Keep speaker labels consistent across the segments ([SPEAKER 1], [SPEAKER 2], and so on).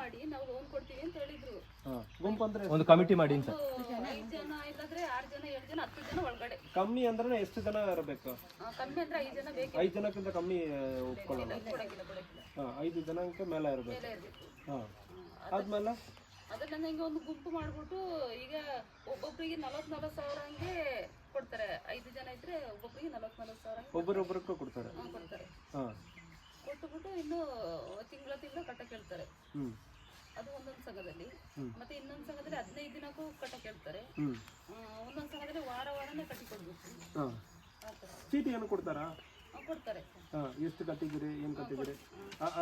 [SPEAKER 1] ಮಾಡಿ ನಾವು ಲೋನ್ ಕೊಡ್ತೀವಿ ಅಂತ ಹೇಳಿದ್ರು.
[SPEAKER 2] ಗುಂಪು ಅಂದ್ರೆ
[SPEAKER 3] ಒಂದು ಕಮಿಟಿ ಮಾಡಿ ಅಂತ.
[SPEAKER 1] ಒಂದು ಐದ್ ಜನ ಇಲ್ಲಾಂದ್ರೆ ಆರ್ ಜನ ಏಳು ಜನ ಹತ್ತು ಜನ ಒಳಗಡೆ.
[SPEAKER 2] ಕಮ್ಮಿ ಅಂದ್ರೆ ಎಷ್ಟು ಜನ ಇರಬೇಕು?
[SPEAKER 1] ಆ, ಕಮ್ಮಿ ಅಂದ್ರೆ ಐದ್ ಜನ ಬೇಕು
[SPEAKER 2] ಐದು ಜನಕ್ಕಿಂತ ಕಮ್ಮಿ ಆ, ಒಪ್ಕೊಳ್ಳಲ್ಲ ಹಾ, ಐದು ಜನಕ್ಕೆ ಮೇಲೆ ಇರಬೇಕು.
[SPEAKER 1] ಮೇಲೆ ಇರ್ಬೇಕು.
[SPEAKER 2] ಹಾ ಆದ್ಮೇಲೆ?
[SPEAKER 1] ಅದನ್ನ ಹಿಂಗೆ ಒಂದು ಗುಂಪು ಮಾಡ್ಬಿಟ್ಟು ಈಗ ಒಬ್ಬೊಬ್ಬರಿಗೆ ನಲವತ್ತ್ ನಲವತ್ತು ಸಾವಿರ ಹಂಗೆ ಕೊಡ್ತಾರೆ. ಐದು ಜನ ಇದ್ರೆ ಒಬ್ಬೊಬ್ರಿಗೆ ನಲವತ್ತ್ ನಲವತ್ತು ಸಾವಿರ ಹಂಗೆ
[SPEAKER 2] ಒಬ್ಬರೊಬ್ಬರಕ್ಕೂ ಕೊಡ್ತಾರೆ.
[SPEAKER 1] ಹಾ, ಕೊಡ್ತಾರೆ.
[SPEAKER 2] ಹಾ.
[SPEAKER 1] ಕೊಟ್ಟುಬಿಟ್ಟು ಇನ್ನು ತಿಂಗಳ ತಿಂಗಳ ಕಟ್ಟಕ್ಕೆ ಹೇಳ್ತಾರೆ.
[SPEAKER 2] ಹ್ಮ್.
[SPEAKER 1] ಅದು ಒಂದೊಂದು ಸಂಘದಲ್ಲಿ. ಮತ್ತೆ ಇನ್ನೊಂದು ಸಂಘದಲ್ಲಿ ಹದಿನೈದು ದಿನಕ್ಕೂ ಕಟ್ಟ ಹೇಳ್ತಾರೆ. ಒಂದೊಂದು ಸಂಘದಲ್ಲಿ ವಾರ ವಾರನೇ ಕಟ್ಟಿ ಕೊಡ್ಬೇಕು.
[SPEAKER 2] ಚೀಟಿ ಏನು ಕೊಡ್ತಾರಾ?
[SPEAKER 1] ಕೊಡ್ತಾರೆ.
[SPEAKER 2] ಹಾಂ ಎಷ್ಟು ಕಟ್ಟಿದ್ದೀರಿ ಏನು ಕಟ್ಟಿದ್ದೀರಿ?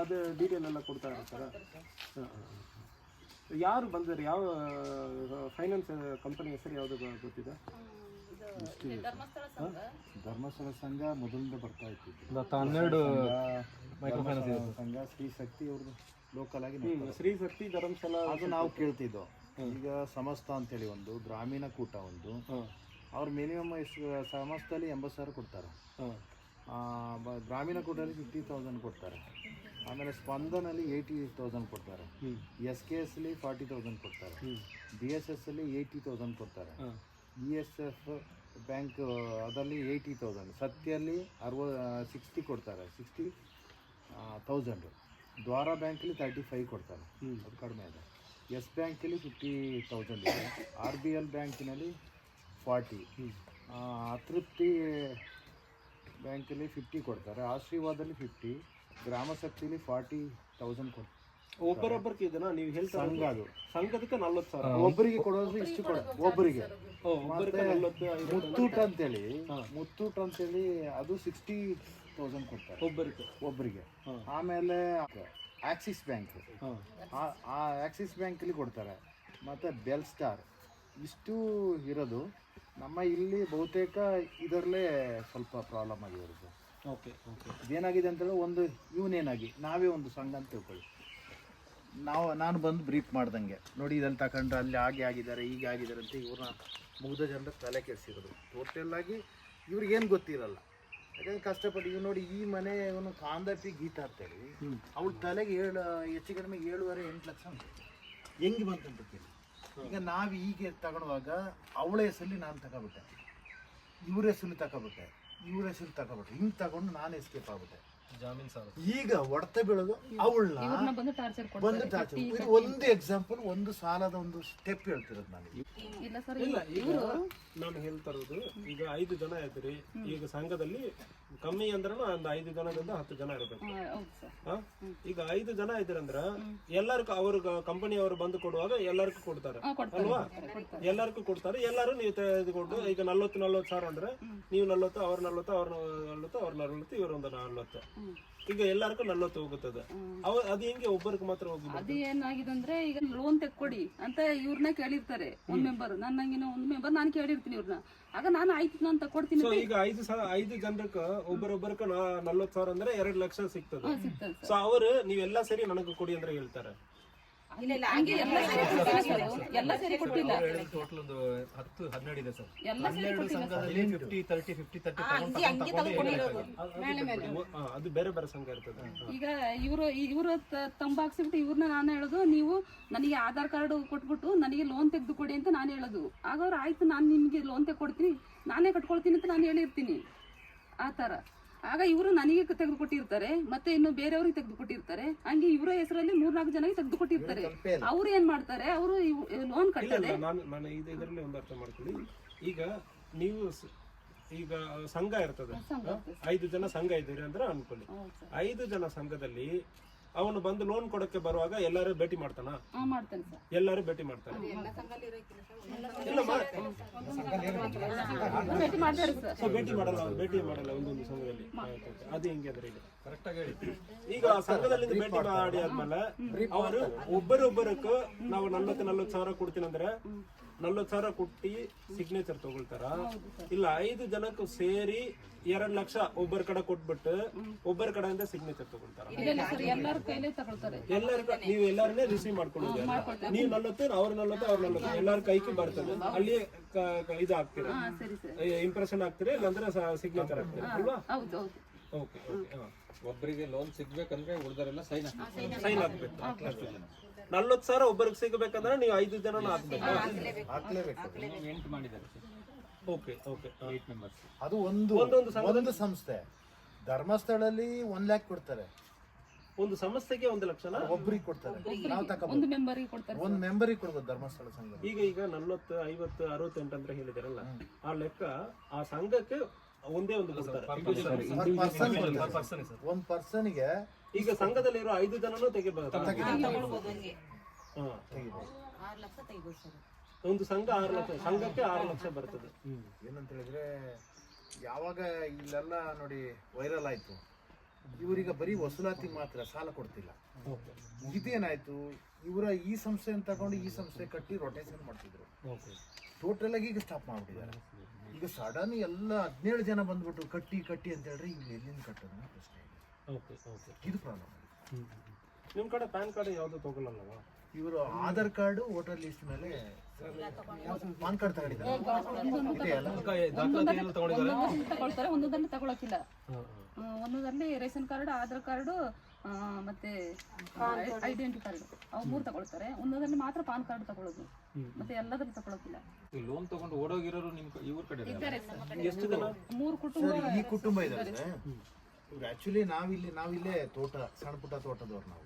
[SPEAKER 2] ಅದು ಡೀಟೇಲ್ ಎಲ್ಲ ಕೊಡ್ತಾ ಇರ್ತಾರ? ಯಾರು ಬಂದಿದ್ದಾರೆ? ಯಾವ ಫೈನಾನ್ಸ್ ಕಂಪನಿ ಹೆಸರು ಯಾವುದು ಗೊತ್ತಿದೆ?
[SPEAKER 1] ಧರ್ಮಸ್ಥಳ ಸಂಘ
[SPEAKER 4] ಧರ್ಮಸ್ಥಳ ಸಂಘ ಮೊದಲಿಂದ ಬರ್ತಾ ಇತ್ತು.
[SPEAKER 3] ಹನ್ನೆರಡು ಇದೆ
[SPEAKER 4] ಸಂಘ ಶ್ರೀ ಶಕ್ತಿ ಅವ್ರದ್ದು ಲೋಕಲ್ ಆಗಿ
[SPEAKER 2] ಶ್ರೀ ಶಕ್ತಿ ಧರ್ಮಸ್ಥಳ
[SPEAKER 4] ಅದು ನಾವು ಕೇಳ್ತಿದ್ದೋ? ಈಗ ಸಮಸ್ತ ಅಂತೇಳಿ ಒಂದು ಗ್ರಾಮೀಣ ಕೂಟ ಒಂದು. ಅವ್ರ ಮಿನಿಮಮ್ ಎಷ್ಟು ಸಮಸ್ತಲ್ಲಿ ಎಂಬತ್ತು ಸಾವಿರ ಕೊಡ್ತಾರೆ. ಆ, ಗ್ರಾಮೀಣ ಕೂಟದಲ್ಲಿ ಫಿಫ್ಟಿ ತೌಸಂಡ್ ಕೊಡ್ತಾರೆ. ಆಮೇಲೆ ಸ್ಪಂದನಲ್ಲಿ ಏಯ್ಟಿ ತೌಸಂಡ್ ಕೊಡ್ತಾರೆ. ಎಸ್ ಕೆ ಎಸ್ ಅಲ್ಲಿ ಫಾರ್ಟಿ ತೌಸಂಡ್ ಕೊಡ್ತಾರೆ. ಬಿ ಎಸ್ ಎಸ್ ಅಲ್ಲಿ ಏಯ್ಟಿ ತೌಸಂಡ್ ಕೊಡ್ತಾರೆ. ಇ ಎಸ್ ಎಫ್ ಬ್ಯಾಂಕ್ ಅದರಲ್ಲಿ ಏಯ್ಟಿ ತೌಸಂಡ್ ಸತ್ಯಲ್ಲಿ ಅರವ ಸಿಕ್ಸ್ಟಿ ಕೊಡ್ತಾರೆ. ಸಿಕ್ಸ್ಟಿ ತೌಸಂಡು ದ್ವಾರ ಬ್ಯಾಂಕಲ್ಲಿ ತರ್ಟಿ ಫೈವ್ ಕೊಡ್ತಾರೆ. ಅದು ಕಡಿಮೆ ಇದೆ. ಎಸ್ ಬ್ಯಾಂಕಲ್ಲಿ ಫಿಫ್ಟಿ ತೌಸಂಡ್ ಇದೆ. ಆರ್ ಬಿ ಎಲ್ ಬ್ಯಾಂಕಿನಲ್ಲಿ ಫಾರ್ಟಿ ಅತೃಪ್ತಿ ಬ್ಯಾಂಕಲ್ಲಿ ಫಿಫ್ಟಿ ಕೊಡ್ತಾರೆ. ಆಶೀರ್ವಾದಲ್ಲಿ ಫಿಫ್ಟಿ ಗ್ರಾಮ ಶಕ್ತಿಲಿ ಫಾರ್ಟಿ ತೌಸಂಡ್ ಕೊಡ್ತಾರೆ.
[SPEAKER 2] ಒಬ್ಬರೊಬ್ಬರಿಗೆ ಇದನ್ನ ನೀವು ಹೇಳ್ತಾ
[SPEAKER 4] ಸಂಘ ಅದು.
[SPEAKER 2] ಸಂಘದಕ್ಕೆ ನಲ್ವತ್ತು ಸಾವಿರ.
[SPEAKER 4] ಒಬ್ಬರಿಗೆ ಕೊಡೋದು ಇಷ್ಟು ಕೊಡ ಒಬ್ಬರಿಗೆ.
[SPEAKER 2] ಓ ಒಬ್ಬರಿಗೆ. ನಲ್ವತ್ತು ಐವತ್ತು
[SPEAKER 4] ಮುತ್ತೂಟ್ ಅಂತೇಳಿ ಮುತ್ತೂಟ್ ಅಂತೇಳಿ ಅದು ಸಿಕ್ಸ್ಟಿ ತೌಸಂಡ್ ಕೊಡ್ತಾರೆ.
[SPEAKER 2] ಒಬ್ಬರಿಗೆ.
[SPEAKER 4] ಒಬ್ಬರಿಗೆ. ಆಮೇಲೆ ಆಕ್ಸಿಸ್ ಬ್ಯಾಂಕ್
[SPEAKER 2] ಹಾಂ.
[SPEAKER 4] ಆ ಆಕ್ಸಿಸ್ ಬ್ಯಾಂಕಲ್ಲಿ ಕೊಡ್ತಾರೆ. ಮತ್ತು ಬೆಲ್ ಸ್ಟಾರ್ ಇಷ್ಟು ಇರೋದು. ನಮ್ಮ ಇಲ್ಲಿ ಬಹುತೇಕ ಇದರಲ್ಲೇ ಸ್ವಲ್ಪ ಪ್ರಾಬ್ಲಮ್ ಆಗಿರೋದು
[SPEAKER 2] ಓಕೆ ಓಕೆ
[SPEAKER 4] ಇದೇನಾಗಿದೆ ಅಂತೇಳಿ ಒಂದು ಇವನೇನಾಗಿ ನಾವೇ ಒಂದು ಸಂಘ ಅಂತ ತಿಳ್ಕೊಳ್ಳಿ. ನಾವು ನಾನು ಬಂದು ಬ್ರೀಫ್ ಮಾಡ್ದಂಗೆ. ನೋಡಿ ಇದನ್ನು ತಗೊಂಡ್ರೆ ಅಲ್ಲಿ ಹಾಗೆ ಆಗಿದ್ದಾರೆ ಹೀಗೆ ಆಗಿದ್ದಾರೆ ಅಂತ ಇವ್ರನ್ನ ಮುಗ್ದ ಜನರ ತಲೆ ಕೆಡಿಸಿರೋದು. ಟೋಟಲ್ ಆಗಿ ಇವ್ರಿಗೇನು ಗೊತ್ತಿರಲ್ಲ. ಯಾಕಂದ್ರೆ ಕಷ್ಟಪಟ್ಟು ಇವ್ ನೋಡಿ ಈ ಮನೆ ಇವನು ಕಾಂದಪಿ ಗೀತಾ ಅಂತೇಳಿ ಅವ್ಳ ತಲೆಗೆ ಏಳು ಹೆಚ್ಚು ಕಡಿಮೆ ಏಳುವರೆ ಎಂಟು ಲಕ್ಷ ಉಂಟು. ಹೆಂಗೆ ಬಂತಂತ ಕೇಳಿ. ಈಗ ನಾವು ಹೀಗೆ ತಗೊಳುವಾಗ ಅವಳ ಹೆಸರಲ್ಲಿ ನಾನು ತಗೊಬಿಟ್ಟೆ. ಇವ್ರ ಹೆಸರು ತಗೊಬಿಟ್ಟೆ. ಇವ್ರ ಹೆಸರು ತಗೊಬಿಟ್ಟೆ. ಹಿಂಗೆ ತಗೊಂಡು ನಾನು ಎಸ್ಕೇಪ್ ಆಗ್ಬಿಟ್ಟೆ.
[SPEAKER 3] ಜಾಮೀನ್ ಸಾಲ
[SPEAKER 4] ಈಗ ಹೊಡೆತ ಬೀಳೋದು ಅವಳನ್ನ
[SPEAKER 1] ಇವ್ರನ್ನ ಬಂದು ಟಾರ್ಚರ್
[SPEAKER 4] ಬಂದು
[SPEAKER 1] ಕೊಡ್ತಾರೆ.
[SPEAKER 4] ಟಾರ್ಚರ್ ಇದು ಒಂದು ಎಕ್ಸಾಂಪಲ್ ಒಂದು ಸಾಲದ ಒಂದು ಸ್ಟೆಪ್ ಹೇಳ್ತಿರೋದು ನಾನು.
[SPEAKER 1] ಇಲ್ಲ ಸರ್
[SPEAKER 2] ಇಲ್ಲ ಈಗ ನಾನು ಹೇಳ್ತಾ ಇರೋದು ಈಗ ಐದು ಜನ ಇದ್ರಿ ಈಗ ಸಂಘದಲ್ಲಿ ಕಮ್ಮಿ ಅಂದ್ರೂ ಒಂದು ಐದು ಜನದಿಂದ ಹತ್ತು ಜನ ಇರಬೇಕು? ಈಗ ಐದು ಜನ ಇದ್ರಂದ್ರ ಎಲ್ಲರಿಗೂ ಅವ್ರ ಕಂಪನಿ ಅವರು ಬಂದು ಕೊಡುವಾಗ ಎಲ್ಲರಿಗೂ ಕೊಡ್ತಾರೆ. ಅಲ್ವಾ. ಎಲ್ಲರಿಗೂ ಕೊಡ್ತಾರೆ. ಎಲ್ಲರೂ ನೀವು ತೆಗೆದುಕೊಂಡು ಈಗ ನಲ್ವತ್ತು ನಲ್ವತ್ತು ಸಾವಿರ ಅಂದ್ರೆ ನೀವು ನಲ್ವತ್ತು ಅವ್ರ ನಲ್ವತ್ತು ಅವ್ರ ನಲ್ವತ್ತು ಅವ್ರ ನಲ್ವತ್ತು ಇವ್ರೊಂದು ನಲ್ವತ್ತು. ಈಗ ಎಲ್ಲರಿಗೂ ನಲ್ವತ್ತು ಹೋಗುತ್ತದೆ. ಅವ ಅದು ಹೆಂಗೆ ಒಬ್ಬರಿಗೆ ಮಾತ್ರ ಹೋಗಿ
[SPEAKER 1] ಅದು ಏನಾಗಿದೆ ಅಂದ್ರೆ ಈಗ ಲೋನ್ ತೆಕ್ಕೊಡಿ ಅಂತ ಇವ್ರನ್ನ ಕೇಳಿರ್ತಾರೆ. ಒಂದ್ ಮೆಂಬರ್ ನನ್ನ ಹಂಗಿನ ಒಂದ್ ಮೆಂಬರ್ ನಾನು ಕೇಳಿರ್ತೀನಿ ಇವ್ರನ್ನ. ಆಗ ನಾನು ಆಯ್ತು ನಾನು ತಕೊಡ್ತೀನಿ
[SPEAKER 2] ಸೊ ಈಗ ಐದು ಸಾವಿರ ಐದು ಜನಕ್ಕೆ ಒಬ್ಬರೊಬ್ಬರಕ್ಕೆ ನಲ್ವತ್ತು ಸಾವಿರ ಅಂದ್ರೆ ಎರಡು ಲಕ್ಷ ಸಿಗ್ತದೆ. ಸೊ ಅವರು ನೀವೆಲ್ಲ ಸೇರಿ ನನಗೆ ಕೊಡಿ ಅಂದ್ರೆ ಹೇಳ್ತಾರೆ.
[SPEAKER 1] ಹಂಗೆ ಎಲ್ಲ ಸೇರಿ ಕೊಟ್ಟಿಲ್ಲ sir. ಎಲ್ಲ ಸೇರಿ ಕೊಟ್ಟಿಲ್ಲ.
[SPEAKER 3] ಟೋಟಲ್ ಒಂದು ಹತ್ತು ಹನ್ನೆರಡು ಇದೆ ಸರ್.
[SPEAKER 1] ಎಲ್ಲ ಸೇರಿ ಕೊಟ್ಟಿಲ್ಲ sir.
[SPEAKER 3] ಅದರಲ್ಲಿ ಫಿಫ್ಟಿ ತರ್ಟಿ ಫಿಫ್ಟಿ ತರ್ಟಿ
[SPEAKER 2] ಆ, ಅದು ಬೇರೆ ಬೇರೆ ಸಂಘ ಇರ್ತದೆ.
[SPEAKER 1] ಈಗ ಇವರು ಇವರು ತಂಬಾಕ್ ಸಿಬಿಟ್ಟು ಇವ್ರನ್ನ ನಾನು ಹೇಳೋದು ನೀವು ನನಗೆ ಆಧಾರ್ ಕಾರ್ಡ್ ಕೊಟ್ಬಿಟ್ಟು ನನಗೆ ಲೋನ್ ತೆಗೆದು ಕೊಡಿ ಅಂತ ನಾನು ಹೇಳೋದು. ಆಗ ಅವ್ರು ಆಯ್ತು ನಾನು ನಿಮಗೆ ಲೋನ್ ತೆಗೆದುಕೊಡ್ತೀನಿ ನಾನೇ ಕಟ್ಕೊಳ್ತೀನಿ ಅಂತ ನಾನು ಹೇಳಿರ್ತೀನಿ. ಆ ಥರ. ಆಗ ಇವರು ನನಗೆ ತೆಗೆದುಕೊಟ್ಟಿರ್ತಾರೆ ಮತ್ತೆ ಇನ್ನು ಬೇರೆಯವ್ರಿಗೆ ತೆಗೆದುಕೊಟ್ಟಿರ್ತಾರೆ. ಹಂಗೆ ಇವರ ಹೆಸರಲ್ಲಿ ಮೂರ್ನಾಲ್ಕು ಜನಕ್ಕೆ ತೆಗೆದುಕೊಟ್ಟಿರ್ತಾರೆ. ಅವ್ರು ಏನ್ ಮಾಡ್ತಾರೆ? ಅವರು ಲೋನ್ ಕಟ್ಟದೆ
[SPEAKER 2] ನಾನು ಇದರಲ್ಲಿ ಒಂದು ಅರ್ಥ ಮಾಡ್ಕೊಳ್ಳಿ. ಈಗ ನೀವು ಈಗ ಸಂಘ ಇರ್ತದೆ? ಐದು ಜನ ಸಂಘ ಇದ್ದೀರಿ ಅಂದ್ರೆ ಅನ್ಕೊಳ್ಳಿ. ಐದು ಜನ ಸಂಘದಲ್ಲಿ ಅವನು ಬಂದು ಲೋನ್ ಕೊಡಕ್ಕೆ ಬರುವಾಗ ಎಲ್ಲಾರು ಭೇಟಿ ಮಾಡ್ತಾನ?
[SPEAKER 1] ಎಲ್ಲಾರು ಮಾಡ್ತೇನೆ ಸರ್.
[SPEAKER 2] ಎಲ್ಲರೂ ಭೇಟಿ ಮಾಡ್ತಾನೆ
[SPEAKER 1] ಭೇಟಿ ಮಾಡ್ತಾರೆ ಸರ್.
[SPEAKER 2] ಸೊ ಭೇಟಿ ಮಾಡಲ್ಲ ಅವ್ರು ಭೇಟಿ ಮಾಡಲ್ಲ ಒಂದೊಂದು ಸಂಘದಲ್ಲಿ. ಅದು ಹೆಂಗೆ ಅಂದ್ರೆ ಈಗ ಈಗ ಸಂಘದಲ್ಲಿ ಭೇಟಿ ಮಾಡಿ ಆದ್ಮೇಲೆ ಅವರು ಒಬ್ಬರೊಬ್ಬರಕ್ಕೂ ನಾವು ನಲ್ವತ್ತು ನಲ್ವತ್ತು ಸಾವಿರ ಕೊಡ್ತೀನಿ ಅಂದ್ರೆ ನಲ್ವತ್ತು ಸಾವಿರ ಕೊಟ್ಟಿ ಸಿಗ್ನೇಚರ್ ತಗೊಳ್ತಾರ. ಇಲ್ಲ ಐದು ಜನಕ್ಕೂ ಸೇರಿ ಎರಡ್ ಲಕ್ಷ ಒಬ್ಬರ ಕಡೆ ಕೊಟ್ಬಿಟ್ಟು ಒಬ್ಬರ ಕಡೆಯಿಂದ ಸಿಗ್ನೇಚರ್ ತಗೊಳ್ತಾರ.
[SPEAKER 1] ಎಲ್ಲರ
[SPEAKER 2] ಎಲ್ಲರಿಗೂ ನೀವು ಎಲ್ಲರನ್ನೇ ರಿಸೀವ್ ಮಾಡ್ಕೊಳ್ಳೋದು ನೀವ್ ನಲ್ವತ್ತು ಅವ್ರ ನಲ್ವತ್ತು ಅವ್ರ ನಲ್ವತ್ತು. ಎಲ್ಲರ ಕೈಗೆ ಬರ್ತದೆ. ಅಲ್ಲಿ ಇದು
[SPEAKER 1] ಆಗ್ತೀರ ಸರಿ ಸರ್.
[SPEAKER 2] ಇಂಪ್ರೆಷನ್ ಆಗ್ತೀರಿ? ಇಲ್ಲಾಂದ್ರೆ ಸಿಗ್ನೇಚರ್ ಆಗ್ತೀರ? ಅಲ್ವಾ?
[SPEAKER 1] ಹೌದು ಹೌದು.
[SPEAKER 2] ಓಕೆ ಓಕೆ
[SPEAKER 5] ಒಬ್ಬರಿಗೆ ಲೋನ್ ಸಿಗ್ಬೇಕಂದ್ರೆ ಉಳಿದರೆಲ್ಲ ಸೈನ್
[SPEAKER 2] ಸೈನ್ ಹಾಕ್ಬೇಕು. ನಲ್ವತ್ತು ಸಾವಿರ ಒಬ್ಬರಿಗೆ ಸಿಗಬೇಕಂದ್ರೆ ನೀವು ಐದು ಜನ ಹಾಕ್ಬೇಕು ಓಕೆ
[SPEAKER 4] ಅದು ಒಂದು
[SPEAKER 2] ಒಂದೊಂದು
[SPEAKER 4] ಒಂದು ಸಂಸ್ಥೆ. ಧರ್ಮಸ್ಥಳಲ್ಲಿ ಒಂದ್ ಲ್ಯಾಕ್ ಕೊಡ್ತಾರೆ.
[SPEAKER 2] ಒಂದು ಸಂಸ್ಥೆಗೆ ಒಂದು ಲಕ್ಷನ?
[SPEAKER 4] ಒಬ್ರಿಗೆ ಕೊಡ್ತಾರೆ. ನಾವು ತಗೋಬಹುದು
[SPEAKER 1] ಒಂದು ಮೆಂಬರಿಗೆ ಕೊಡ್ತಾರೆ
[SPEAKER 4] ಒಂದ್ ಮೆಂಬರಿಗೆ ಕೊಡ್ಬೋದು ಧರ್ಮಸ್ಥಳ ಸಂಘ
[SPEAKER 2] ಈಗ ಈಗ ನಲ್ವತ್ತು ಐವತ್ತು ಅರವತ್ತೆಂಟು ಅಂತ ಹೇಳಿದಾರಲ್ಲ. ಆ ಲೆಕ್ಕ ಆ ಸಂಘಕ್ಕೆ ಒಂದೇ ಒಂದು ಕೊಡ್ತಾರೆ.
[SPEAKER 3] ಪರ್ಸನ್ಗೆ ಸರ್
[SPEAKER 4] ಒಂದ್ ಪರ್ಸನ್ಗೆ
[SPEAKER 2] ಈಗ ಸಂಘದಲ್ಲಿರೋ ಐದು ಜನನು ತೆಗಿಬಹುದು
[SPEAKER 6] ಆರು ಲಕ್ಷ ತೆಗಿಬೋದು. ಸರ್.
[SPEAKER 2] ಒಂದು ಸಂಘ ಆರು ಲಕ್ಷ ಸಂಘಕ್ಕೆ ಆರು ಲಕ್ಷ ಬರ್ತದೆ.
[SPEAKER 4] ಏನಂತ ಹೇಳಿದ್ರೆ ಯಾವಾಗ ಇಲ್ಲೆಲ್ಲ ನೋಡಿ ವೈರಲ್ ಆಯ್ತು. ಇವರೀಗ ಬರೀ ವಸೂಲಾತಿ ಮಾತ್ರ ಸಾಲ ಕೊಡ್ತಿಲ್ಲ. ಇದೇನಾಯ್ತು? ಇವರ ಈ ಸಂಸ್ಥೆಯನ್ನು ತಗೊಂಡು ಈ ಸಂಸ್ಥೆ ಕಟ್ಟಿ ರೊಟೇಷನ್ ಮಾಡ್ತಿದ್ರು. ಟೋಟಲ್ ಆಗಿ ಈಗ ಸ್ಟಾಪ್ ಮಾಡ್ಬಿಟ್ಟಿದ್ದಾರೆ. ಈಗ ಸಡನ್ ಎಲ್ಲ ಹದಿನೇಳು ಜನ ಬಂದ್ಬಿಟ್ಟು ಕಟ್ಟಿ ಕಟ್ಟಿ ಅಂತ ಹೇಳಿದ್ರೆ ಇವ್ರು ಎಲ್ಲಿಂದ ಕಟ್ಟೋದನ್ನ ಪ್ರಶ್ನೆ ಇದೆ.
[SPEAKER 2] Okay okay.
[SPEAKER 4] ಇದು ಪ್ರಾಬ್ಲಮ್
[SPEAKER 2] ನಿಮ್ಮ ಕಡೆ ಪ್ಯಾನ್ ಕಾರ್ಡ್ ಯಾವುದು ತಗೊಳ್ಳಲ್ವಾ
[SPEAKER 4] ಇವರು ಆಧಾರ್ ಕಾರ್ಡ್ ವೋಟರ್ ಲಿಸ್ಟ್ ಮೇಲೆ ಪಾನ್ ಕಾರ್ಡ್ ತಗೊಂಡಿದ್ದಾರೆ.
[SPEAKER 1] ಒಂದೊಂದಲ್ಲಿ ತಗೊಳಕಿಲ್ಲ. ಒಂದೊಂದರಲ್ಲಿ ರೇಷನ್ ಕಾರ್ಡ್ ಆಧಾರ್ ಕಾರ್ಡ್ ಮತ್ತೆ ಐಡೆಂಟಿ ಕಾರ್ಡ್. ಅವು ಮೂರು ತಗೊಳ್ತಾರೆ. ಒಂದೊಂದರಲ್ಲಿ ಮಾತ್ರ ಪಾನ್ ಕಾರ್ಡ್ ತಗೊಳ್ಳೋದು. ಮತ್ತೆ ಎಲ್ಲದನ್ನು ತಗೊಳಕಿಲ್ಲ.
[SPEAKER 5] ಈ ಲೋನ್ ತಗೊಂಡು ಓಡೋಗಿರೋರು ನಿಮ್ ಇವ್ರ ಕಡೆ.
[SPEAKER 2] ಎಷ್ಟು ಜನ?
[SPEAKER 1] ಮೂರು ಕುಟುಂಬ
[SPEAKER 4] ಈ ಕುಟುಂಬ ಇದ್ದಾರೆ ಇವ್ರು ಆ್ಯಕ್ಚುಲಿ ನಾವಿಲ್ಲಿ ನಾವಿಲ್ಲೇ ತೋಟ ಸಣ್ಣ ಪುಟ್ಟ ತೋಟದವ್ರು ನಾವು.